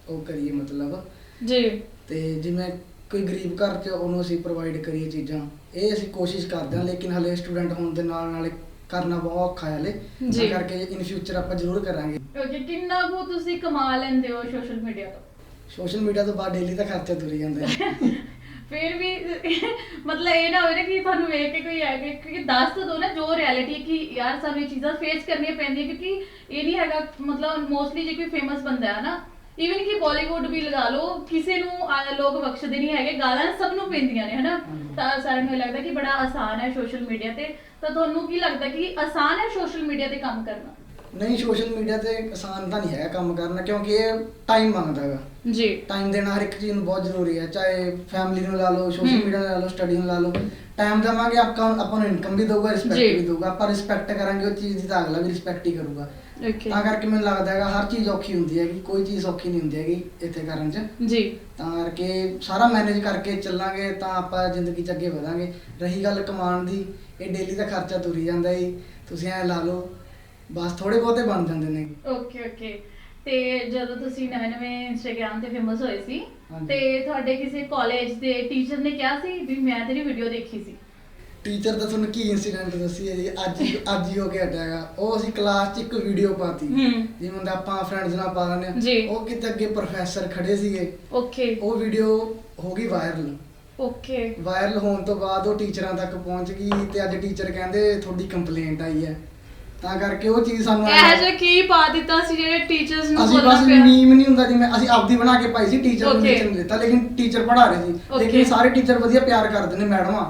ਉਹ ਕਰੀਏ ਮਤਲਬ। ਜੀ। ਤੇ ਜਿਵੇਂ ਕੋਈ ਗਰੀਬ ਘਰ ਚ ਉਹਨੂੰ ਅਸੀਂ ਪ੍ਰੋਵਾਈਡ ਕਰੀਏ ਚੀਜ਼ਾਂ ਇਹ ਅਸੀਂ ਕੋਸ਼ਿਸ਼ ਕਰਦੇ ਹਾਂ ਲੇਕਿਨ ਹਲੇ ਸਟੂਡੈਂਟ ਹੋਣ ਦੇ ਨਾਲ ਨਾਲ ਕਰਨਾ ਬਹੁਤ ਔਖਾ ਹੈ ਹਲੇ। ਜੀ। ਤਾਂ ਕਰਕੇ ਇਨ ਫਿਊਚਰ ਆਪਾਂ ਜ਼ਰੂਰ ਕਰਾਂਗੇ। ਓਕੇ ਕਿੰਨਾ ਕੁ ਤੁਸੀਂ ਕਮਾ ਲੈਂਦੇ ਹੋ ਸੋਸ਼ਲ ਮੀਡੀਆ ਤੋਂ? ਸੋਸ਼ਲ ਮੀਡੀਆ ਤੋਂ ਬਾਅਦ ਡੇਲੀ ਦਾ ਖਰਚਾ ਤੁਰ ਜਾਂਦਾ ਹੈ ਫਿਰ ਵੀ ਮਤਲਬ ਇਹ ਨਾ ਹੋਵੇ ਨਾ ਕਿ ਤੁਹਾਨੂੰ ਵੇਖ ਕੇ ਕੋਈ ਆ ਕੇ ਕਿਉਂਕਿ ਦੱਸ ਤਾਂ ਦੋ ਨਾ ਜੋ ਰਿਐਲਿਟੀ ਕਿ ਯਾਰ ਸਾਨੂੰ ਇਹ ਚੀਜ਼ਾਂ ਫੇਸ ਕਰਨੀਆਂ ਪੈਂਦੀਆਂ ਕਿਉਂਕਿ ਇਹ ਨਹੀਂ ਹੈਗਾ ਮਤਲਬ ਮੋਸਟਲੀ ਜੇ ਕੋਈ ਫੇਮਸ ਬੰਦਾ ਹੈ ਨਾ ਇਵਨ ਕਿ ਬਾਲੀਵੁੱਡ ਵੀ ਲਗਾ ਲਓ ਕਿਸੇ ਨੂੰ ਆ, ਲੋਕ ਬਖਸ਼ਦੇ ਨਹੀਂ ਹੈਗੇ ਗਾਲਾਂ ਸਭ ਨੂੰ ਪੈਂਦੀਆਂ ਨੇ ਹਨਾ। ਤਾਂ ਸਾਰਿਆਂ ਨੂੰ ਇਹ ਲੱਗਦਾ ਕਿ ਬੜਾ ਆਸਾਨ ਹੈ ਸੋਸ਼ਲ ਮੀਡੀਆ ਤੇ। ਤਾਂ ਤੁਹਾਨੂੰ ਕੀ ਲੱਗਦਾ ਕਿ ਆਸਾਨ ਹੈ ਸੋਸ਼ਲ ਮੀਡੀਆ ਤੇ ਕੰਮ ਕਰਨਾ? ਨਹੀਂ ਸੋਸ਼ਲ ਮੀਡੀਆ ਤੇ ਆਸਾਨ ਤਾਂ ਨਹੀਂ ਹੈਗਾ ਕੰਮ ਕਰਨਾ ਕਿਉਂਕਿ ਇਹ ਟਾਈਮ ਮੰਗਦਾ ਹੈਗਾ। ਜੀ। ਟਾਈਮ ਦੇਣਾ ਹਰ ਇੱਕ ਚੀਜ਼ ਨੂੰ ਬਹੁਤ ਜ਼ਰੂਰੀ ਹੈ ਚਾਹੇ ਫੈਮਿਲੀ ਨੂੰ ਲਾ ਲਓ ਸੋਸ਼ਲ ਹਮ। ਮੀਡੀਆ ਨੂੰ ਲਾ ਲਓ ਸਟੱਡੀ ਨੂੰ ਲਾ ਲਓ। ਟਾਈਮ ਦੇਵਾਂਗੇ ਆਪਾਂ ਆਪਾਂ ਨੂੰ ਇਨਕਮ ਵੀ ਦਊਗਾ ਜੀ। ਰਿਸਪੈਕਟ ਵੀ ਦਊਗਾ। ਆਪਾਂ ਰਿਸਪੈਕਟ ਕਰਾਂਗੇ ਉਹ ਚੀਜ਼ ਦੀ ਤਾਂ ਅਗਲਾ ਵੀ ਰਿਸਪੈਕਟ ਹੀ ਕਰੂਗਾ। ਓਕੇ ਤਾਂ ਕਰਕੇ ਮੈਨੂੰ ਲੱਗਦਾ ਹੈਗਾ ਹਰ ਚੀਜ਼ ਔਖੀ ਹੁੰਦੀ ਹੈਗੀ ਕੋਈ ਚੀਜ਼ ਔਖੀ ਨਹੀਂ ਹੁੰਦੀ ਹੈਗੀ ਇੱਥੇ ਕਰਨ 'ਚ। ਜੀ। ਤਾਂ ਕਰਕੇ ਸਾਰਾ ਮੈਨੇਜ ਕਰਕੇ ਚੱਲਾਂਗੇ ਤਾਂ ਆਪਾਂ ਜ਼ਿੰਦਗੀ 'ਚ ਅੱਗੇ ਵਧਾਂਗੇ। ਰਹੀ ਗੱਲ ਕਮਾਉਣ ਦੀ ਇਹ ਡੇਲੀ ਦਾ ਖਰਚਾ ਤੁਰੀ ਜਾਂਦਾ ਈ ਤੁਸੀਂ ਐ ਲਾ ਲਓ ਬਸ ਥੋੜੇ ਬਹੁਤੇ ਬਣ ਜਾਂਦੇ ਨੇ। ਓਕੇ ਓਕੇ ਤੇ ਜਦੋਂ ਤੁਸੀਂ ਨਵੇਂ ਨਵੇਂ ਇੰਸਟਾਗ੍ਰam ਤੇ ਫੇਮਸ ਹੋਏ ਸੀ ਹਾਂਜੀ। ਤੇ ਤੁਹਾਡੇ ਕਿਸੇ ਕਾਲਜ ਦੇ ਟੀਚਰ ਨੇ ਕਿਹਾ ਸੀ ਵੀ ਮੈਂ ਤੇਰੀ ਵੀਡੀਓ ਦੇਖੀ ਸੀ? ਟੀਚਰ ਦਾ ਤੁਹਾਨੂੰ ਕੀ ਇਨਸੀਡੈਂਟ ਦੱਸੀ ਹੈ ਜੀ? ਅੱਜ ਹੀ ਅੱਜ ਹੀ ਹੋ ਕੇ ਹਟਿਆ ਹੈਗਾ। ਉਹ ਅਸੀਂ ਕਲਾਸ 'ਚ ਇੱਕ ਵੀਡੀਓ ਪਾਤੀ। ਹੂੰ। ਜਿਵੇਂ ਹੁੰਦਾ ਆਪਾਂ ਫਰੈਂਡਸ ਨਾਲ ਪਾ ਜੀ। ਹਾਂ। ਉਹ ਕਿਤੇ ਅੱਗੇ ਪ੍ਰੋਫੈਸਰ ਖੜੇ ਸੀਗੇ। ਓਕੇ ਉਹ ਵੀਡੀਓ ਹੋ ਗਈ ਵਾਇਰਲ ਓਕੇ ਵਾਇਰਲ ਹੋਣ ਤੋਂ ਬਾਅਦ ਉਹ ਟੀਚਰਾਂ ਤੱਕ ਪਹੁੰਚ ਗਈ ਤੇ ਅੱਜ ਟੀਚਰ ਕਹਿੰਦੇ ਤੁਹਾਡੀ ਕੰਪਲੇਂਟ ਆਈ ਹੈ। ਤਾਂ ਕਰਕੇ ਉਹ ਚੀਜ਼ ਸਾਨੂੰ ਇਹ ਜਿਹਾ ਕੀ ਪਾ ਦਿੱਤਾ ਸੀ ਜਿਹੜੇ ਟੀਚਰਸ ਨੂੰ ਅਸੀਂ ਬੋਲਣਾ ਬਸ ਪਿਆ? ਮੀਮ ਨਹੀਂ ਹੁੰਦਾ ਜਿਵੇਂ ਅਸੀਂ ਆਪਦੀ ਬਣਾ ਕੇ ਪਾਈ ਸੀ ਟੀਚਰ ਨੂੰ Okay. ਲਿਖਣ ਨੂੰ ਦਿੱਤਾ ਲੇਕਿਨ ਟੀਚਰ ਪੜ੍ਹਾ ਰਹੇ ਸੀ। Okay. ਲੇਕਿਨ ਸਾਰੇ ਟੀਚਰ ਵਧੀਆ ਪਿਆਰ ਕਰਦੇ ਨੇ ਮੈਡਮਾਂ।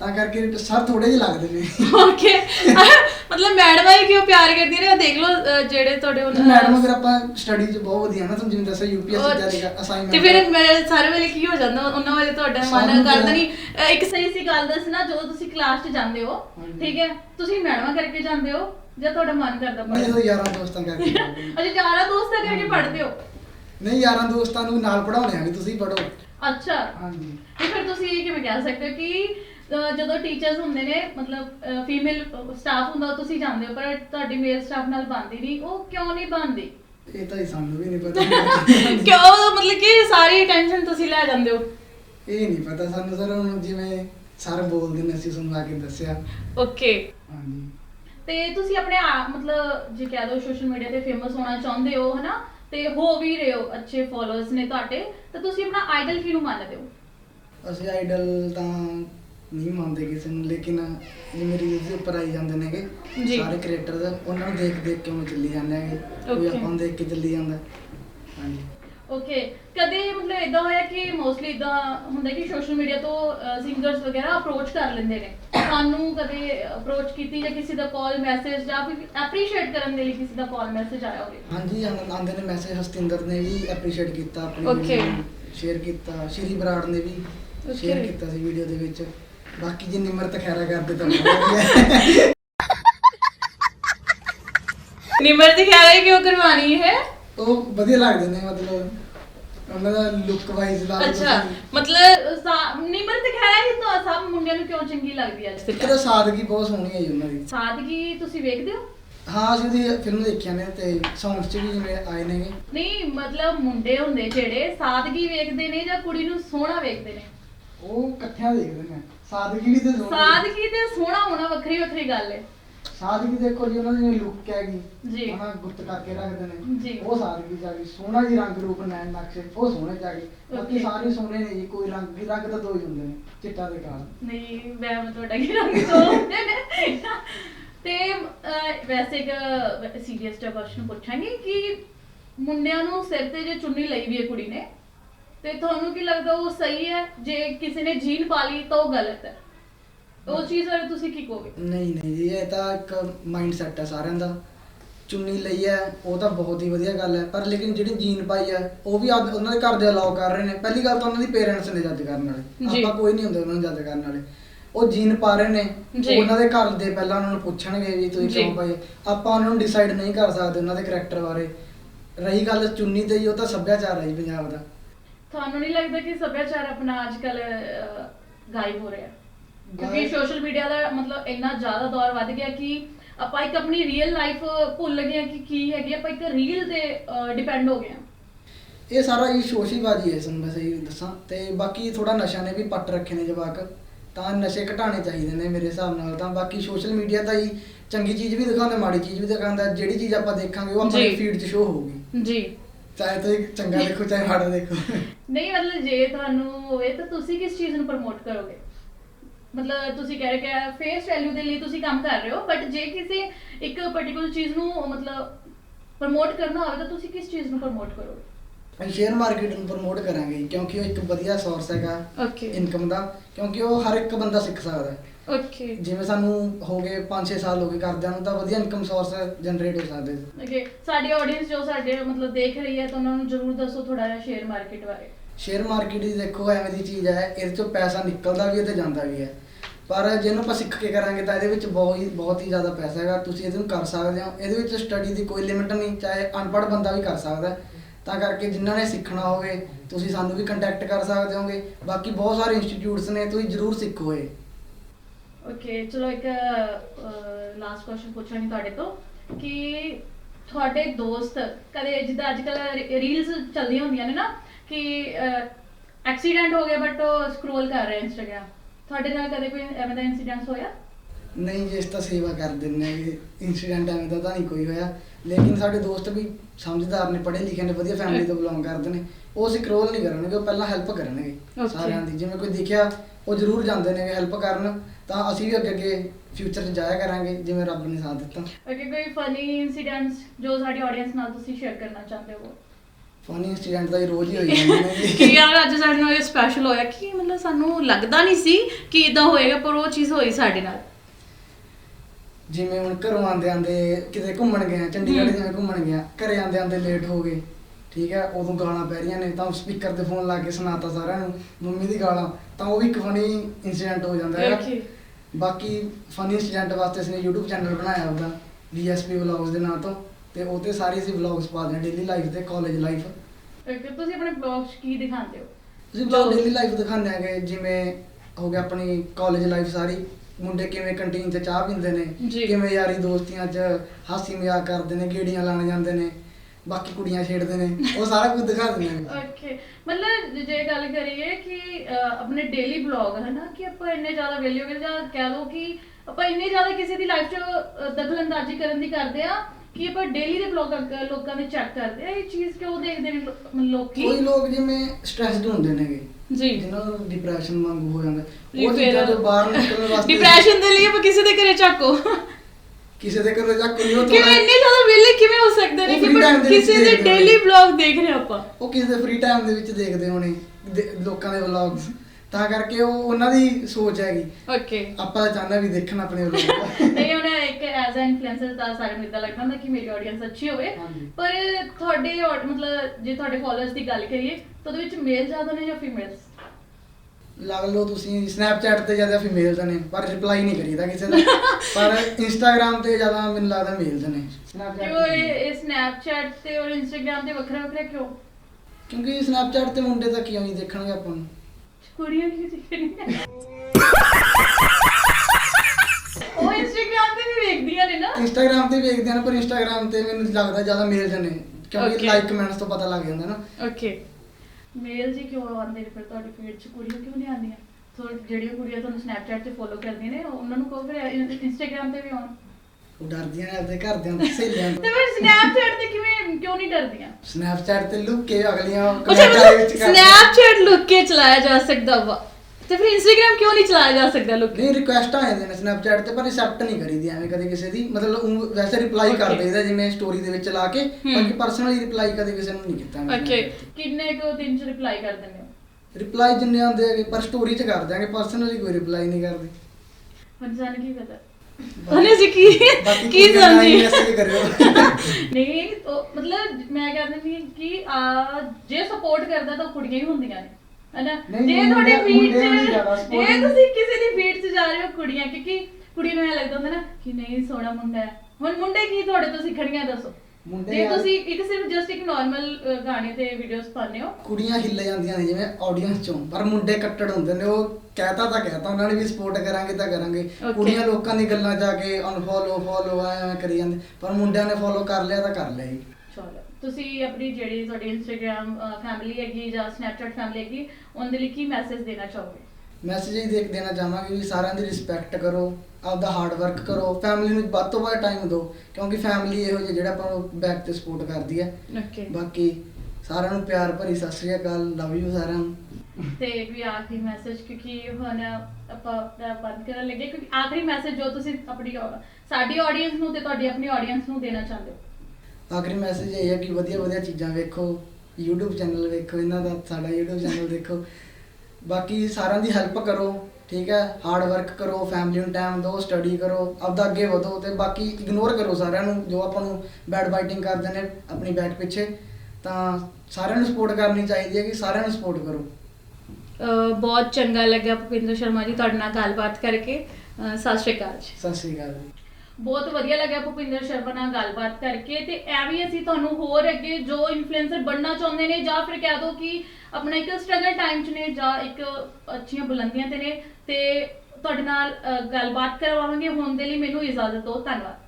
ਤਾਂ ਕਰਕੇ ਸਰ ਥੋੜੇ ਜਿਹੇ ਲੱਗਦੇ ਨੇ। ਓਕੇ ਮਤਲਬ ਮੈਡਮਾਂ ਹੀ ਕਿਉਂ ਪਿਆਰ ਕਰਦੀਆਂ ਨੇ? ਦੇਖ ਲਓ ਜਿਹੜੇ ਤੁਹਾਡੇ ਉਹਨਾਂ- ਮੈਡਮ ਫਿਰ ਆਪਾਂ ਸਟੱਡੀ 'ਚ ਬਹੁਤ ਵਧੀਆ ਨਾ ਤੁਹਾਨੂੰ ਜਿਵੇਂ ਦੱਸਿਆ ਯੂਪੀਐਸਸੀ ਤਿਆਰੀ ਕਰ ਅਸਾਈਨਮੈਂਟ ਤੇ ਫਿਰ ਮੈਂ ਸਾਰੇ ਵੇਲੇ ਕੀ ਹੋ ਜਾਂਦਾ? ਉਹਨਾਂ ਵੇਲੇ ਤੁਹਾਡਾ ਮਨ ਕਰਦਾ ਨਹੀਂ ਇੱਕ ਸਹੀ ਸੀ ਗੱਲ ਦੱਸਣਾ ਜਦੋਂ ਤੁਸੀਂ ਕਲਾਸ 'ਚ ਜਾਂਦੇ ਹੋ। ਠੀਕ ਹੈ? ਤੁਸੀਂ ਮੈਡਮਾਂ ਕਰਕੇ ਜਾਂਦੇ ਹੋ ਜਾਂ ਤੁਹਾਡਾ ਮਨ ਕਰਦਾ ਪੜ੍ਹਨ? ਜਦੋਂ ਯਾਰਾਂ ਦੋਸਤਾਂ ਕਰਕੇ। ਅੱਛਾ ਯਾਰਾਂ ਦੋਸਤਾਂ ਕਰਕੇ ਪੜ੍ਹਦੇ ਹੋ? ਨਹੀਂ ਯਾਰਾਂ ਦੋਸਤਾਂ ਨੂੰ ਨਾਲ ਪੜਾਉਣੇ ਆ ਵੀ ਤੁਸੀਂ ਪੜੋ ਅੱਛਾ। ਹਾਂਜੀ। ਤੇ ਫਿਰ ਤੁਸੀਂ ਇਹ ਕਿਵੇਂ ਕਹਿ ਸਕਦੇ ਹੋ ਕਿ ਅਹ, ਜਦੋਂ ਟੀਚਰਸ ਹੁੰਦੇ ਨੇ ਮਤਲਬ ਫੀਮੇਲ ਸਟਾਫ ਹੁੰਦਾ ਉਹ ਤੁਸੀਂ ਜਾਂਦੇ ਹੋ ਪਰ ਤੁਹਾਡੀ ਮੇਲ ਸਟਾਫ ਨਾਲ ਬਣਦੀ ਨਹੀਂ ਉਹ ਕਿਉਂ ਨਹੀਂ ਬਣਦੀ? ਇਹ ਤਾਂ ਹੀ ਸਾਨੂੰ ਵੀ ਨਹੀਂ ਪਤਾ। ਕਿਉਂ ਮਤਲਬ ਕਿ ਸਾਰੀ ਟੈਨਸ਼ਨ ਤੁਸੀਂ ਲੈ ਜਾਂਦੇ ਹੋ। ਇਹ ਨਹੀਂ ਪਤਾ ਸਾਨੂੰ ਸਰ ਹੁਣ ਜਿਵੇਂ ਸਰ ਬੋਲਦੇ ਨੇ ਅਸੀਂ ਸੁਣ ਕੇ ਦੱਸਿਆ। ਓਕੇ ਹਾਂਜੀ। ਤੇ ਤੁਸੀਂ ਆਪਣੇ ਆ- ਮਤਲਬ ਜੇ ਕਹਿ ਦੋ ਸੋਸ਼ਲ ਮੀਡੀਆ ਤੇ ਫੇਮਸ ਹੋਣਾ ਚਾਹੁੰਦੇ ਹੋ ਹਨਾ ਤੇ ਹੋ ਵੀ ਰਹੇ ਹੋ ਅੱਛੇ ਫਾਲੋਅਰਸ ਨੇ ਤੁਹਾਡੇ ਤਾਂ ਤੁਸੀਂ ਆਪਣਾ ਆਈਡਲ ਕਿਹਨੂੰ ਮੰਨਦੇ ਹੋ? ਅਸੀਂ ਆਈਡਲ ਤਾਂ ਨਹੀਂ ਮੰਨਦੇ ਕਿਸੇ ਨੂੰ ਲੇਕਿਨ ਜਿਵੇਂ ਰੀਲਸ ਦੇ ਉੱਪਰ ਆਈ ਜਾਂਦੇ ਨੇਗੇ ਜੀ। ਸਾਰੇ ਕ੍ਰੀਏਟਰਸ ਉਹਨਾਂ ਨੂੰ ਦੇਖ ਦੇਖ ਕੇ ਉਹ ਚੱਲੀ ਜਾਂਦੇ ਹੈਗੇ ਕੋਈ Okay. ਆਪਾਂ ਨੂੰ ਦੇਖ ਕੇ ਚੱਲੀ ਜਾਂਦਾ ਹਾਂਜੀ ਓਕੇ ਕਦੇ ਮਤਲਬ ਇਦਾਂ ਹੋਇਆ ਕਿ ਮੋਸਟਲੀ ਇਦਾਂ ਹੁੰਦਾ ਕਿ ਸੋਸ਼ਲ ਮੀਡੀਆ ਤੋਂ ਸਿੰਗਰਸ ਵਗੈਰਾ ਅਪਰੋਚ ਕਰ ਲੈਂਦੇ ਨੇ ਸਾਨੂੰ ਕਦੇ ਅਪਰੋਚ ਕੀਤੀ ਜਾਂ ਕਿਸੇ ਦਾ ਕਾਲ ਮੈਸੇਜ ਜਾਂ ਫਿਰ ਐਪਰੀਸ਼ੀਏਟ ਕਰਨ ਦੇ ਲਈ ਕਿਸੇ ਦਾ ਕਾਲ ਮੈਸੇਜ ਆਇਆ ਹੋਵੇ ਹਾਂਜੀ ਆਂ- ਆਂਦੇ ਨੇ ਮੈਸੇਜ ਹਸਤਿੰਦਰ ਨੇ ਵੀ ਐਪਰੀਸ਼ੀਏਟ ਕੀਤਾ ਆਪਣੀ Okay. ਸ਼ੇਅਰ ਕੀਤਾ ਸ਼੍ਰੀ ਬਰਾੜ ਨੇ ਵੀ Okay. ਸ਼ੇਅਰ ਕੀਤਾ ਸੀ ਵੀਡੀਓ ਦੇ ਵਿੱਚ ਬਾਕੀ ਜੇ ਨਿਮਰਤ ਖੈਰਾ ਕਰਦੇ ਤਾਂ ਵਧੀਆ ਨਿਮਰ ਦੀ ਕਹਿ ਰਹੀ ਕਿਉਂ ਕਰਵਾਣੀ ਹੈ? ਉਹ ਵਧੀਆ ਲੱਗਦੇ ਨੇ ਮਤਲਬ ਉਹਨਾਂ ਦਾ ਲੁੱਕ ਵਾਈਜ਼ ਲਓ ਅੱਛਾ। ਮਤਲਬ ਸਾ- ਨਿਮਰ ਤੇ ਕਹਿ ਰਹੀ ਤਾਂ ਸਭ ਮੁੰਡਿਆਂ ਨੂੰ ਕਿਉਂ ਚੰਗੀ ਲੱਗਦੀ ਹੈ ਇੱਕ ਤਾਂ ਸਾਦਗੀ ਬਹੁਤ ਸੋਹਣੀ ਹੈ ਜੀ ਉਹਨਾਂ ਦੀ। ਸਾਦਗੀ ਤੁਸੀਂ ਵੇਖਦੇ ਹੋ? ਹਾਂ ਅਸੀਂ ਉਹਦੀ ਫਿਲਮ ਦੇਖੀਆਂ ਨੇ ਤੇ ਸੌਂਗਸ ਚ ਵੀ ਜਿਵੇਂ ਆਏ ਨੇਗੇ ਨਹੀਂ ਮਤਲਬ ਮੁੰਡੇ ਹੁੰਦੇ ਜਿਹੜੇ ਸਾਦਗੀ ਵੇਖਦੇ ਨੇ ਜਾਂ ਕੁੜੀ ਨੂੰ ਸੋਹਣਾ ਵੇਖਦੇ ਨੇ? ਉਹ ਇਕੱਠਿਆਂ ਦੇਖਦੇ ਨੇ। ਸਾਦਗੀ ਵੀ ਤੇ ਸੋਹਣੀ ਸਾਦਗੀ ਤੇ ਸੋਹਣਾ ਹੋਣਾ ਵੱਖਰੀ ਵੱਖਰੀ ਗੱਲ ਹੈ ਸਾਦਗੀ ਦੇਖੋ ਜੀ ਉਹਨਾਂ ਦੀ ਲੁੱਕ ਹੈਗੀ ਜੀ। ਉਹਨਾਂ ਗੁੱਤ ਕਰਕੇ ਰੱਖਦੇ ਜੀ। ਨੇ ਉਹ ਸਾਦਗੀ ਜਾ ਗਈ ਸੋਹਣਾ ਜੀ ਰੰਗ ਰੂਪ ਨੈਣ ਨਕਸ਼ੇ ਉਹ ਸੋਹਣੇ ਜਾ ਗਏ ਬਾਕੀ Okay. ਸਾਰੇ ਸੋਹਣੇ ਨੇ ਜੀ ਕੋਈ ਰੰਗ ਰੰਗ ਤਾਂ ਦੋ ਹੀ ਹੁੰਦੇ ਨੇ ਚਿੱਟਾ ਤੇ ਕਾਲਾ ਨਹੀਂ ਮੈਂ ਮੈਂ ਤੁਹਾਡਾ ਕੀ ਰੰਗ ਹੁੰਦੇ ਨੇ ਤੇ ਅਹ, ਵੈਸੇ ਇੱਕ ਸੀਰੀਅਸ ਜਿਹਾ ਕੁਐਸਚਨ ਪੁੱਛਾਂਗੀ ਕਿ ਮੁੰਡਿਆਂ ਨੂੰ ਸਿਰ ਤੇ ਜੇ ਚੁੰਨੀ ਲਈ ਵੀ ਹੈ ਕੁੜੀ ਨੇ ਤੇ ਤੁਹਾਨੂੰ ਕੀ ਲੱਗਦਾ ਉਹ ਸਹੀ ਹੈ? ਜੇ ਕਿਸੇ ਨੇ ਜੀਨ ਪਾ ਲਈ ਤਾਂ ਉਹ ਗਲਤ ਹੈ। ਉਸ ਚੀਜ਼ ਬਾਰੇ ਤੁਸੀਂ ਕੀ ਕਹੋਗੇ? ਨਹੀਂ ਨਹੀਂ ਜੀ ਇਹ ਤਾਂ ਇੱਕ ਮਾਈਂਡ ਸੈਟ ਹੈ ਸਾਰਿਆਂ ਦਾ। ਚੁੰਨੀ ਲਈ ਹੈ ਉਹ ਤਾਂ ਬਹੁਤ ਹੀ ਵਧੀਆ ਗੱਲ ਹੈ। ਪਰ ਲੇਕਿਨ ਜਿਹੜੀ ਜੀਨ ਪਾਈ ਹੈ ਉਹ ਵੀ ਆਪ- ਉਹਨਾਂ ਦੇ ਘਰ ਦੇ ਅਲਾਉ ਕਰ ਰਹੇ ਨੇ। ਪਹਿਲੀ ਗੱਲ ਤਾਂ ਉਹਨਾਂ ਦੀ ਪੇਰੈਂਟਸ ਨੇ ਜੱਜ ਕਰਨ ਵਾਲੇ। ਆਪਾਂ ਕੋਈ ਨਹੀਂ ਹੁੰਦੇ ਉਹਨਾਂ ਨੂੰ ਜੱਜ ਕਰਨ ਵਾਲੇ। ਉਹ ਜੀਨ ਪਾ ਰਹੇ ਨੇ। ਜੀ। ਉਹਨਾਂ ਦੇ ਘਰ ਦੇ ਪਹਿਲਾਂ ਉਹਨਾਂ ਨੂੰ ਪੁੱਛਣਗੇ ਵੀ ਤੁਸੀਂ ਜੀ। ਕਿਉਂ ਪਾਈ ਹੈ। ਆਪਾਂ ਉਹਨਾਂ ਨੂੰ ਡਿਸਾਈਡ ਨਹੀਂ ਕਰ ਸਕਦੇ ਉਹਨਾਂ ਦੇ ਕਰੈਕਟਰ ਬਾਰੇ। ਰਹੀ ਗੱਲ ਚੁੰਨੀ ਤੇ ਜੀ ਉਹ ਤਾਂ ਸੱਭਿਆਚਾਰ ਹੈ ਜੀ ਪੰਜਾਬ ਦਾ। ਤੁਹਾਨੂੰ ਨਹੀਂ ਲੱਗਦਾ ਕਿ ਸੱਭਿਆਚਾਰ ਆਪਣਾ ਅੱਜ ਕੱਲ ਗਾਇਬ ਹੋ ਰਿਹਾ? ਕਿਉਂਕਿ ਸੋਸ਼ਲ ਮੀਡੀਆ ਦਾ ਮਤਲਬ ਇੰਨਾ ਜ਼ਿਆਦਾ ਦੌਰ ਵੱਧ ਗਿਆ ਕਿ ਆਪਾਂ ਇੱਕ ਆਪਣੀ ਰੀਅਲ ਲਾਈਫ ਭੁੱਲ ਗਏ ਕਿ ਕੀ ਹੈਗੀ ਆਪਾਂ ਇੱਕ ਰੀਲ ਤੇ ਡਿਪੈਂਡ ਹੋ ਗਏ ਇਹ ਸਾਰਾ ਹੀ ਸ਼ੋਸ਼ੀਬਾਜੀ ਹੈ ਮੈਂ ਸਹੀ ਦੱਸਾਂ। ਤੇ ਬਾਕੀ ਥੋੜਾ ਨਸ਼ਾ ਨੇ ਵੀ ਪੱਟ ਰੱਖੇ ਨੇ ਜਵਾਕ। ਤਾਂ ਨਸ਼ੇ ਘਟਾਣੇ ਚਾਹੀਦੇ ਨੇ ਮੇਰੇ ਹਿਸਾਬ ਨਾਲ ਤਾਂ। ਬਾਕੀ ਸੋਸ਼ਲ ਮੀਡੀਆ ਤਾਂ ਹੀ ਚੰਗੀ ਚੀਜ਼ ਵੀ ਦਿਖਾਉਂਦਾ ਮਾੜੀ ਚੀਜ਼ ਵੀ ਦਿਖਾਉਂਦਾ। ਜਿਹੜੀ ਚੀਜ਼ ਆਪਾਂ ਦੇਖਾਂਗੇ ਉਹ ਆਪਣੇ। ਫੀਡ 'ਚ ਸ਼ੋ ਹੋਊਗੀ। ਜੀ। ਚਾਹੇ ਤੁਸੀਂ ਚੰਗਾ ਦੇਖੋ ਚਾਹੇ ਮਾੜਾ ਦੇਖੋ। ਨਹੀਂ ਮਤਲਬ ਜੇ ਤੁਹਾਨੂੰ ਹੋਵੇ ਤਾਂ ਤੁਸੀਂ ਕਿਸ ਚੀਜ਼ ਨੂੰ ਪ੍ਰਮੋਟ ਕਰੋਗੇ? ਮਤਲਬ ਤੁਸੀਂ ਕਹਿ ਰਹੇ ਕਿ ਫੇਸ ਵੈਲਿਊ ਦੇ ਲਈ ਤੁਸੀਂ ਕੰਮ ਕਰ ਰਹੇ ਹੋ ਬਟ ਜੇ ਕਿਸੇ ਇੱਕ ਪਾਰਟਿਕੂਲਰ ਚੀਜ਼ ਨੂੰ ਮਤਲਬ ਪ੍ਰਮੋਟ ਕਰਨਾ ਹੋਵੇ ਤਾਂ ਤੁਸੀਂ ਕਿਸ ਚੀਜ਼ ਨੂੰ ਪ੍ਰਮੋਟ ਕਰੋਗੇ? ਅਸੀਂ ਸ਼ੇਅਰ ਮਾਰਕੀਟ ਨੂੰ ਪ੍ਰਮੋਟ ਕਰਾਂਗੇ ਕਿਉਂਕਿ ਉਹ ਇੱਕ ਵਧੀਆ ਸੋਰਸ ਹੈਗਾ ਓਕੇ ਇਨਕਮ ਦਾ ਕਿਉਂਕਿ ਉਹ ਹਰ ਇੱਕ ਬੰਦਾ ਸਿੱਖ ਸਕਦਾ ਹੈ। ਓਕੇ ਜਿਵੇਂ ਸਾਨੂੰ ਹੋ ਗਏ 5-6 ਸਾਲ ਹੋ ਗਏ ਕਰਦਿਆਂ ਨੂੰ ਤਾਂ ਵਧੀਆ ਇਨਕਮ ਸੋਰਸ ਜਨਰੇਟ ਹੋ ਸਕਦੇ ਓਕੇ ਸਾਡੀ ਆਡੀਅנס ਜੋ ਸਾਡੇ ਮਤਲਬ ਦੇਖ ਰਹੀ ਹੈ ਤਾਂ ਉਹਨਾਂ ਨੂੰ ਜ਼ਰੂਰ ਦੱਸੋ ਥੋੜਾ ਜਿਹਾ ਸ਼ੇਅਰ ਮਾਰਕੀਟ ਬਾਰੇ। ਸ਼ੇਅਰ ਮਾਰਕੀਟ ਦੀ ਦੇਖੋ ਐਵੇਂ ਦੀ ਚੀਜ਼ ਹੈ ਇਹਦੇ ਚੋਂ ਪੈਸਾ ਨਿਕਲਦਾ ਵੀ ਹੈ ਤੇ ਜਾਂਦਾ ਵੀ ਹੈ। ਪਰ ਜਿਹਨੂੰ ਆਪਾਂ ਸਿੱਖ ਕੇ ਕਰਾਂਗੇ ਤਾਂ ਇਹਦੇ ਵਿੱਚ ਬਹੁਤ ਹੀ ਬਹੁਤ ਹੀ ਜ਼ਿਆਦਾ ਪੈਸਾ ਹੈਗਾ। ਤੁਸੀਂ ਇਹਦੇ ਨੂੰ ਕਰ ਸਕਦੇ ਹੋ। ਇਹਦੇ ਵਿੱਚ ਸਟੱਡੀ ਦੀ ਕੋਈ ਲਿਮਿਟ ਨਹੀਂ ਚਾਹੇ ਅਨਪੜ੍ਹ ਬੰਦਾ ਵੀ ਕਰ ਸਕਦਾ। ਤਾਂ ਕਰਕੇ ਜਿਨ੍ਹਾਂ ਨੇ ਸਿੱਖਣਾ ਹੋਵੇ ਤੁਸੀਂ ਸਾਨੂੰ ਵੀ ਕੰਟੈਕਟ ਕਰ ਸਕਦੇ ਹੋਗੇ। ਬਾਕੀ ਬਹੁਤ ਸਾਰੇ ਇੰਸਟੀਚਿਊਟਸ ਨੇ ਤੁਸੀਂ ਜ਼ਰੂਰ ਸਿੱਖੋ ਇਹ। ਓਕੇ ਚਲੋ ਇੱਕ ਲਾਸਟ ਕੁਐਸਚਨ ਪੁੱਛਾਂਗੀ ਤੁਹਾਡੇ ਤੋਂ ਕਿ ਤੁਹਾਡੇ ਦੋਸਤ ਕਦੇ ਜਿੱਦਾਂ ਅੱਜ ਕੱਲ ਰੀਲਸ ਚੱਲਦੀਆਂ ਹੁੰਦੀਆਂ ਨੇ ਨਾ ਕਿ ਐਕਸੀਡੈਂਟ ਹੋ ਗਿਆ ਬਟ ਉਹ ਸਕਰੋਲ ਕਰ ਰਿਹਾ ਇੰਸਟਾਗ੍ਰam ਤੁਹਾਡੇ ਨਾਲ ਕਦੇ ਕੋਈ ਐਵੇਂ ਦਾ ਇਨਸੀਡੈਂਟ ਹੋਇਆ? ਨਹੀਂ ਜਿਸ ਤਾਂ ਸੇਵਾ ਕਰ ਦਿੰਦੇ ਨੇ ਇਨਸੀਡੈਂਟ ਐਵੇਂ ਦਾ ਤਾਂ ਨਹੀਂ ਕੋਈ ਹੋਇਆ। ਲੇਕਿਨ ਸਾਡੇ ਦੋਸਤ ਵੀ ਸਮਝਦਾਰ ਨੇ ਪੜ੍ਹੇ ਲਿਖੇ ਨੇ ਵਧੀਆ ਫੈਮਿਲੀ ਤੋਂ ਬਿਲੋਂਗ ਕਰਦੇ ਨੇ। ਉਹ ਸਕਰੋਲ ਨਹੀਂ ਕਰਨਗੇ ਉਹ ਪਹਿਲਾਂ ਹੈਲਪ ਕਰਨਗੇ. ਸਾਰਿਆਂ ਦੀ। ਜਿਵੇਂ ਕੋਈ ਦਿਖਿਆ ਉਹ ਜ਼ਰੂਰ ਜਾਂਦੇ ਨੇ ਹੈਲਪ ਕਰਨ। ਤਾਂ ਅਸੀਂ ਵੀ ਅੱਗੇ ਅੱਗੇ ਫਿਊਚਰ 'ਚ ਜਾਇਆ ਕਰਾਂਗੇ ਜਿਵੇਂ ਰੱਬ ਨੇ ਸਾਥ ਦਿੱਤਾ। ਓਕੇ ਕੋਈ ਫਨੀ ਇਨਸੀਡੈਂਟਸ ਜੋ ਸਾਡੀ ਆਡੀਅנס ਨਾਲ ਤੁਸੀਂ ਸ਼ੇਅਰ ਕਰਨਾ ਚਾਹੁੰਦੇ ਹੋ? ਫਨੀ ਇਨਸੀਡੈਂਟ ਤਾਂ ਹੀ ਰੋਜ਼ ਹੀ ਹੋਈ ਜਾਂਦੇ ਨੇ ਕਿ ਯਾਰ ਅੱਜ ਸਾਡੇ ਨਾਲ ਇਹ ਸਪੈਸ਼ਲ ਹੋਇਆ ਕਿ ਮਤਲਬ ਸਾਨੂੰ ਲੱਗਦਾ ਨਹੀਂ ਸੀ ਕਿ ਇਦਾਂ ਹੋਏਗਾ ਪਰ ਉਹ ਚੀਜ਼ ਹੋਈ ਸਾਡੇ ਨਾਲ। ਜਿਵੇਂ ਹੁਣ ਘਰੋਂ ਆਂਦੇ ਆਂਦੇ ਕਿਤੇ ਘੁੰਮਣ ਗਏ ਆ, ਚੰਡੀਗੜ੍ਹ ਜਿਵੇਂ ਘੁੰਮਣ ਗਿਆ ਘਰੇ ਆਂਦੇ ਆਂਦੇ ਲੇਟ ਹੋ ਗਏ। ਠੀਕ ਹੈ ਉਦੋਂ ਗਾਲਾਂ ਪੈ ਰਹੀਆਂ ਨੇ ਤਾਂ ਸਪੀਕਰ ਤੇ ਫੋਨ ਲਾ ਕੇ ਸੁਣਾਤਾ ਸਾਰਿਆਂ ਨੂੰ ਮੰਮੀ ਦੀ ਗਾਲਾਂ ਤਾਂ ਉਹ ਵੀ ਇੱਕ ਫਨੀ ਇਨਸੀਡੈਂਟ ਹੋ ਜਾਂਦਾ ਹੈਗਾ. ਬਾਕੀ ਫਨੀ ਇਨਸੀਡੈਂਟ ਵਾਸਤੇ ਅਸੀਂ YouTube ਚੈਨਲ ਬਣਾਇਆ ਉਹਦਾ DSP ਵਲੌਗਸ ਦੇ ਨਾਂ ਤੋਂ ਤੇ ਉਹ ਤੇ ਸਾਰੀ ਅਸੀਂ ਵਲੌਗਸ ਪਾਦੇ ਹਾਂ ਡੇਲੀ ਲਾਈਫ ਤੇ ਕਾਲਜ ਲਾਈਫ Okay, ਤੁਸੀਂ ਆਪਣੇ ਬਲੌਗ 'ਚ ਕੀ ਦਿਖਾਉਂਦੇ ਹੋ? ਅਸੀਂ ਵਲੌਗ ਡੇਲੀ ਲਾਈਫ ਦਿਖਾਉਂਦੇ ਹੈਗੇ ਜਿਵੇਂ ਹੋ ਗਿਆ ਆਪਣੀ ਕਾਲਜ ਲਾਈਫ ਸਾਰੀ ਮੁੰਡੇ ਕਿਵੇਂ ਕੰਟੀਨ 'ਚ ਚਾਹ ਪੀਂਦੇ ਨੇ ਜੀ। ਕਿਵੇਂ ਯਾਰੀ ਦੋਸਤੀਆਂ 'ਚ ਹਾਸੀ ਮਜ਼ਾਕ ਕਰਦੇ ਨੇ ਗੇੜੀਆਂ ਲਾਣ ਜਾਂਦੇ ਨੇ। ਬਾਕੀ ਕੁੜੀਆਂ ਛੇੜਦੇ ਨੇ ਉਹ ਸਾਰਾ ਕੁਝ ਦਿਖਾ ਦਿੰਦੇ ਨੇ। ਓਕੇ ਮਤਲਬ ਜੇ ਗੱਲ ਕਰੀਏ ਕਿ ਅਹ, ਆਪਣੇ ਡੇਲੀ ਬਲੌਗ ਹੈ ਨਾ ਕਿ ਆਪਾਂ ਇੰਨੇ ਜ਼ਿਆਦਾ ਵੇਲੇ ਹੋ ਗਏ ਜਾਂ ਕਹਿ ਲਓ ਕਿ ਆਪਾਂ ਇੰਨੇ ਜ਼ਿਆਦਾ ਕਿਸੇ ਦੀ ਲਾਈਫ 'ਚ ਅਹ, ਦਖਲਅੰਦਾਜ਼ੀ ਕਰਨ ਦੀ ਕਰਦੇ ਆ ਕਿ ਆਪਾਂ ਡੇਲੀ ਦੇ ਬਲੌਗ ਲੋਕਾਂ ਦੇ ਚੈੱਕ ਕਰਦੇ ਆ ਇਹ ਚੀਜ਼ ਕਿਉਂ ਦੇਖਦੇ ਨੇ ਲੋ- ਲੋਕੀ? ਕੋਈ ਲੋਕ ਜਿਵੇਂ ਸਟ੍ਰੈਸਡ ਹੁੰਦੇ ਨੇਗੇ ਜੀ। ਜਿਨ੍ਹਾਂ ਨੂੰ ਡਿਪਰੈਸ਼ਨ ਵਾਂਗੂ ਹੋ ਜਾਂਦਾ ਉਹ ਚੀਜ਼ਾਂ ਤੋਂ ਬਾਹਰ ਨਿਕਲਣ ਵਾਸਤੇ ਡਿਪਰੈਸ਼ਨ ਦੇ ਲਈ ਆਪਾਂ ਕਿਸੇ ਦੇ ਘਰੇ ਚੱਕੋ। ਕਿਸੇ ਦੇ ਘਰੋਂ ਜਾ ਕੋਈ ਉਹ ਥੋੜਾ ਇੰਨੇ ਜ਼ਿਆਦਾ ਵੇਲੇ ਕਿਵੇਂ ਹੋ ਸਕਦੇ ਨੇ ਉਹ ਕਿ free time but ਦੇ ਵਿੱਚ ਕਿਸੇ ਦੇ ਦੇਖਦੇ। ਡੇਲੀ ਬਲੌਗ ਦੇਖ ਰਹੇ ਆਪਾਂ? ਉਹ ਕਿਸੇ ਦੇ ਫ੍ਰੀ ਟਾਈਮ ਦੇ ਵਿੱਚ ਦੇਖਦੇ ਹੋਣੇ ਦੇ- ਲੋਕਾਂ ਦੇ ਵਲੌਗਸ ਤਾਂ ਕਰਕੇ ਉਹ ਉਹਨਾਂ ਦੀ ਸੋਚ ਹੈਗੀ। ਓਕੇ ਆਪਾਂ ਤਾਂ ਚਾਹੁੰਦੇ ਵੀ ਦੇਖਣ ਆਪਣੇ ਵਲੌਗ ਨਹੀਂ ਉਹਨੇ ਇੱਕ ਐਜ਼ ਅ ਇਨਫਲੂਐਂਸਰ ਦਾ ਸਾਰੇ ਨੂੰ ਇਦਾਂ ਲੱਗਦਾ ਹੁੰਦਾ ਕਿ ਮੇਰੀ ਆਡੀਅנס ਅੱਛੀ ਹੋਵੇ। ਹਾਂਜੀ। ਪਰ ਤੁਹਾਡੇ ਮਤਲਬ ਜੇ ਤੁਹਾਡੇ ਫਾਲੋਅਰਸ ਦੀ ਗੱਲ ਕਰੀਏ ਤਾਂ ਉਹਦੇ ਵਿੱਚ ਮੇਲ ਜ਼ਿਆਦਾ ਨੇ ਜਾਂ ਫੀਮੇਲਸ ਲੱਗ ਲਓ ਤੁਸੀਂ ਸਨੈਪਚੈਟ ਤੇ ਜ਼ਿਆਦਾ ਫੀਮੇਲਸ ਨੇ ਪਰ ਰਿਪਲਾਈ ਨਹੀਂ ਕਰੀਦਾ ਕਿਸੇ ਦਾ। ਪਰ ਇੰਸਟਾਗ੍ਰam ਤੇ ਜ਼ਿਆਦਾ ਮੈਨੂੰ ਲੱਗਦਾ ਮੇਲਸ ਨੇ। ਤੇ ਇਹ ਇਹ ਸਨੈਪਚੈਟ ਤੇ ਔਰ ਇੰਸਟਾਗ੍ਰam ਤੇ ਵੱਖਰੇ ਵੱਖਰੇ ਕਿਉਂ? ਕਿਉਂਕਿ ਸਨੈਪਚੈਟ ਤੇ ਮੁੰਡੇ ਤਾਂ ਕਿਉਂ ਨਹੀਂ ਦੇਖਣਗੇ ਆਪਾਂ ਨੂੰ? ਕੁੜੀਆਂ ਕਿਉਂ ਦੇਖਣੀਆਂ ਉਹ ਇੰਸਟਾਗ੍ਰam ਤੇ ਵੀ ਵੇਖਦੀਆਂ ਨੇ ਨਾ। ਇੰਸਟਾਗ੍ਰam ਤੇ ਵੇਖਦੇ ਹਨ ਪਰ ਇੰਸਟਾਗ੍ਰam ਤੇ ਮੈਨੂੰ ਲੱਗਦਾ ਜ਼ਿਆਦਾ ਮੇਲਸ ਨੇ ਕਿਉਂਕਿ Okay. ਲਾਈਕ ਕਮੈਂਟਸ ਤੋਂ ਪਤਾ ਲੱਗ ਜਾਂਦਾ ਨਾ। ਓਕੇ ਮੇਲ ਜੀ ਕਿਉਂ ਆਉਂਦੇ ਨੇ ਫਿਰ ਤੁਹਾਡੀ ਫੀਡ 'ਚ ਕੁੜੀਆਂ ਕਿਉਂ ਨਹੀਂ ਆਉਂਦੀਆਂ? ਸੋ ਜਿਹੜੀਆਂ ਕੁੜੀਆਂ ਤੁਹਾਨੂੰ ਸਨੈਪਚੈਟ ਤੇ ਫੋਲੋ ਕਰਦੀਆਂ ਨੇ ਉਹਨਾਂ ਨੂੰ ਕਹੋ ਫਿਰ ਇੰਸਟਾਗ੍ਰam ਤੇ ਵੀ ਆਉਣ। ਉਹ ਡਰਦੀਆਂ ਨੇ ਆਪਣੇ ਘਰਦਿਆਂ ਤੋਂ ਸਹੇਲੀਆਂ ਤੇ ਤੋਂ ਫਿਰ ਸਨੈਪਚੈਟ ਤੇ ਕਿਵੇਂ ਕਿਉਂ ਨਹੀਂ ਡਰਦੀਆਂ? ਸਨੈਪਚੈਟ ਤੇ ਲੁੱਕ ਕੇ ਅਗਲੀਆਂ ਅੱਛਾ ਕਮੈਂਟਾਂ ਦੇ ਵਿੱਚ ਮਤਲਬ ਕਰਦੀਆਂ। ਸਨੈਪਚੈਟ ਲੁੱਕ ਕੇ ਚਲਾਇਆ ਜਾ ਸਕਦਾ ਵਾ। ਤੇ ਫਿਰ ਇੰਸਟਾਗ੍ਰam ਕਿਉਂ ਨਹੀਂ ਚਲਾਇਆ ਜਾ ਸਕਦਾ ਲੁੱਕ ਨਹੀਂ ਰਿਕੁਐਸਟ ਆ ਜਾਂਦੇ ਨੇ ਸਨੈਪਚੈਟ ਤੇ ਪਰ ਐਕਸੈਪਟ ਨਹੀਂ ਕਰੀਦੀ ਐਵੇਂ ਕਦੇ ਕਿਸੇ ਦੀ। ਮਤਲਬ ਊਂ ਵੈਸੇ ਰਿਪਲਾਈ ਕਰ Okay. ਦੇਈਦਾ ਜਿਵੇਂ ਸਟੋਰੀ ਦੇ ਵਿੱਚ ਲਾ ਕੇ। ਬਾਕੀ ਪਰਸਨਲੀ ਰਿਪਲਾਈ ਕਦੇ ਕਿਸੇ ਨੂੰ ਨਹੀਂ ਕੀਤਾ ਓਕੇ ਕਿੰਨੇ ਕੁ ਦਿਨ ਚ ਰਿਪਲਾਈ ਕਰ ਦਿੰਦੇ ਹੋ? ਰਿਪਲਾਈ ਜਿੰਨੇ ਆਉਂਦੇ ਹੈਗੇ ਪਰ ਸਟੋਰੀ 'ਚ ਕਰ ਦਿਆਂਗੇ ਪਰਸਨਲੀ ਕੋਈ ਰਿਪਲਾਈ ਨਹੀਂ ਕਰਦੇ। ਹੁਣ ਸਾਨੂੰ ਕੀ ਪਤਾ? ਉਹਨੇ ਜੀ ਕੀ ਕੀ ਹੀ ਸਮਝੀ? ਨਹੀਂ ਉਹ ਮਤਲਬ ਮੈਂ ਕਹਿੰਦੀ ਨਹੀਂ ਕਿ ਆ ਜੇ ਸਪੋਰਟ ਕਰਦਾ ਤਾਂ ਕੁੜੀਆਂ ਹੀ ਹੁੰਦੀਆਂ ਨੇ ਹਨਾ? ਨਹੀਂ, ਜੇ ਨਹੀਂ, ਤੁਹਾਡੀ ਮੁੰਡੇ- ਫੀਡ ਮੁੰਡਿਆਂ ਨੂੰ ਚ ਜ਼ਿਆਦਾ ਜੇ ਤੁਸੀਂ ਕਿਸੇ ਦੀ ਫੀਡ 'ਚ ਜਾ ਰਹੇ ਹੋ ਕੁੜੀਆਂ ਕਿਉਂਕਿ ਕੁੜੀ ਨੂੰ ਇਹ ਲੱਗਦਾ ਹੁੰਦਾ ਨਾ ਕਿ ਨਹੀਂ ਸੋਹਣਾ ਮੁੰਡਾ ਹੈ। ਹੁਣ ਮੁੰਡੇ ਕੀ ਤੁਹਾਡੇ ਤੋਂ ਸਿੱਖਣਗੇ ਦੱਸੋ। ਮੁੰਡੇ ਜੇ ਯਾਰ- ਤੁਸੀਂ ਇੱਕ ਸਿਰਫ ਜਸਟ ਇੱਕ ਨਾਰਮਲ ਗਾਣੇ ਤੇ ਵੀਡੀਓਜ਼ ਪਾਉਂਦੇ ਹੋ। ਕੁੜੀਆਂ ਹਿੱਲ ਜਾਂਦੀਆਂ ਨੇ ਜਿਵੇਂ ਆਡੀਅנס ਚੋਂ ਪਰ ਮੁੰਡੇ ਕੱਟੜ ਹੁੰਦੇ ਨੇ ਉਹ ਕਹਿਤਾ ਤਾਂ ਕਹਿਤਾ ਉਹਨਾਂ ਨੇ ਵੀ ਸਪੋਰਟ ਕਰਾਂਗੇ ਤਾਂ ਕਰਾਂਗੇ। Okay. ਕੁੜੀਆਂ ਲੋਕਾਂ ਦੀ ਗੱਲਾਂ ਜਾ ਕੇ ਅਨਫੋਲੋ ਫੋਲੋ ਐਵੇਂ ਕਰੀ ਜਾਂਦੇ ਪਰ ਮੁੰਡਿਆਂ ਨੇ ਫੋਲੋ ਕਰ ਲਿਆ ਤਾਂ ਕਰ ਲਿਆ ਜੀ। ਚਲੋ ਤੁਸੀਂ ਆਪਣੀ ਜਿਹੜੀ ਤੁਹਾਡੀ ਇੰਸਟਾਗ੍ਰam ਫੈਮਿਲੀ ਹੈਗੀ ਜਾਂ ਸਨੈਪਚੈਟ ਫੈਮਿਲੀ ਹੈਗੀ ਉਹਦੇ ਲਈ ਕੀ ਮੈਸੇਜ ਦੇਣਾ ਚਾਹੋਗੇ? ਮੈਸੇਜ ਇਹ ਦੇਖ ਦੇਣਾ ਚਾਹਾਂਗੇ ਵੀ ਸਾਰਿਆਂ ਦੀ ਰਿਸਪੈਕਟ ਕਰੋ ਆਪਦਾ ਹਾਰਡ ਵਰਕ ਕਰੋ ਫੈਮਿਲੀ ਨੂੰ ਵੱਧ ਤੋਂ ਵੱਧ ਟਾਈਮ ਦਿਓ ਕਿਉਂਕਿ ਫੈਮਿਲੀ ਇਹੋ ਜਿਹਾ ਜਿਹੜਾ ਆਪਾਂ ਨੂੰ ਬੈਕ ਤੇ ਸਪੋਰਟ ਕਰਦੀ ਹੈ। ਓਕੇ ਬਾਕੀ ਸਾਰਿਆਂ ਨੂੰ ਪਿਆਰ ਭਰੀ ਸਤਿ ਸ੍ਰੀ ਅਕਾਲ ਲਵ ਯੂ ਸਾਰਿਆਂ ਨੂੰ। ਤੇ ਵੀ ਆਖਰੀ ਮੈਸੇਜ ਕਿਉਂਕਿ ਹੁਣ ਆਪਾਂ ਬੰਦ ਕਰਨ ਲੱਗੇ ਕਿਉਂਕਿ ਆਖਰੀ ਮੈਸੇਜ ਜੋ ਤੁਸੀਂ ਆਪਣੀ ਸਾਡੀ ਆਡੀਅנס ਨੂੰ ਤੇ ਤੁਹਾਡੀ ਆਪਣੀ ਆਡੀਅנס ਨੂੰ ਦੇਣਾ ਚਾਹੁੰਦੇ ਹੋ। ਆਖਰੀ ਮੈਸੇਜ ਇਹ ਹੈ ਕਿ ਵਧੀਆ ਵਧੀਆ ਚੀਜ਼ਾਂ ਵੇਖੋ YouTube ਚੈਨਲ ਵੇਖੋ ਇਹਨਾਂ ਦਾ ਸਾਡਾ YouTube ਚੈਨਲ ਦੇਖੋ। ਬਾਕੀ ਸਾਰਿਆਂ ਦੀ ਹੈਲਪ ਕਰੋ ਠੀਕ ਹੈ? ਹਾਰਡ ਵਰਕ ਕਰੋ ਫੈਮਿਲੀ ਨੂੰ ਟਾਈਮ ਦਿਓ ਸਟੱਡੀ ਕਰੋ ਆਪਦਾ ਅੱਗੇ ਵਧੋ ਤੇ ਬਾਕੀ ਇਗਨੋਰ ਕਰੋ ਸਾਰਿਆਂ ਨੂੰ ਜੋ ਆਪਾਂ ਨੂੰ ਬੈਡ ਬਾਈਟਿੰਗ ਕਰਦੇ ਨੇ ਆਪਣੀ ਬੈਕ ਪਿੱਛੇ ਤਾਂ ਸਾਰਿਆਂ ਨੂੰ ਸਪੋਰਟ ਕਰਨੀ ਚਾਹੀਦੀ ਹੈ ਕਿ ਸਾਰਿਆਂ ਨੂੰ ਸਪੋਰਟ ਕਰੋ। ਅਹ ਬਹੁਤ ਚੰਗਾ ਲੱਗਿਆ ਭੁਪਿੰਦਰ ਸ਼ਰਮਾ ਜੀ ਤੁਹਾਡੇ ਨਾਲ ਗੱਲਬਾਤ ਕਰਕੇ। ਅਹ ਸਤਿ ਸ਼੍ਰੀ ਅਕਾਲ ਜੀ। ਸਤਿ ਸ੍ਰੀ ਅਕਾਲ ਜੀ। ਬਹੁਤ ਵਧੀਆ ਲੱਗਿਆ ਭੁਪਿੰਦਰ ਸ਼ਰਮਾ ਨਾਲ ਗੱਲਬਾਤ ਕਰਕੇ ਤੇ ਐਵੇਂ ਅਸੀਂ ਤੁਹਾਨੂੰ ਹੋਰ ਅੱਗੇ ਜੋ ਇਨਫਲੂਐਂਸਰ ਬਣਨਾ ਚਾਹੁੰਦੇ ਨੇ ਜਾਂ ਫਿਰ ਕਹਿ ਦੋ ਕਿ ਆਪਣਾ ਇੱਕ ਸਟਰਗਲ ਟਾਈਮ 'ਚ ਨੇ ਜਾਂ ਇੱਕ ਅੱਛੀਆਂ ਬੁਲੰਦੀਆਂ ਤੇ ਨੇ ਤੇ ਤੁਹਾਡੇ ਨਾਲ ਅਹ, ਗੱਲਬਾਤ ਕਰਵਾਵਾਂਗੇ। ਹੁਣ ਦੇ ਲਈ ਮੈਨੂੰ ਇਜਾਜ਼ਤ ਦਿਓ। ਧੰਨਵਾਦ।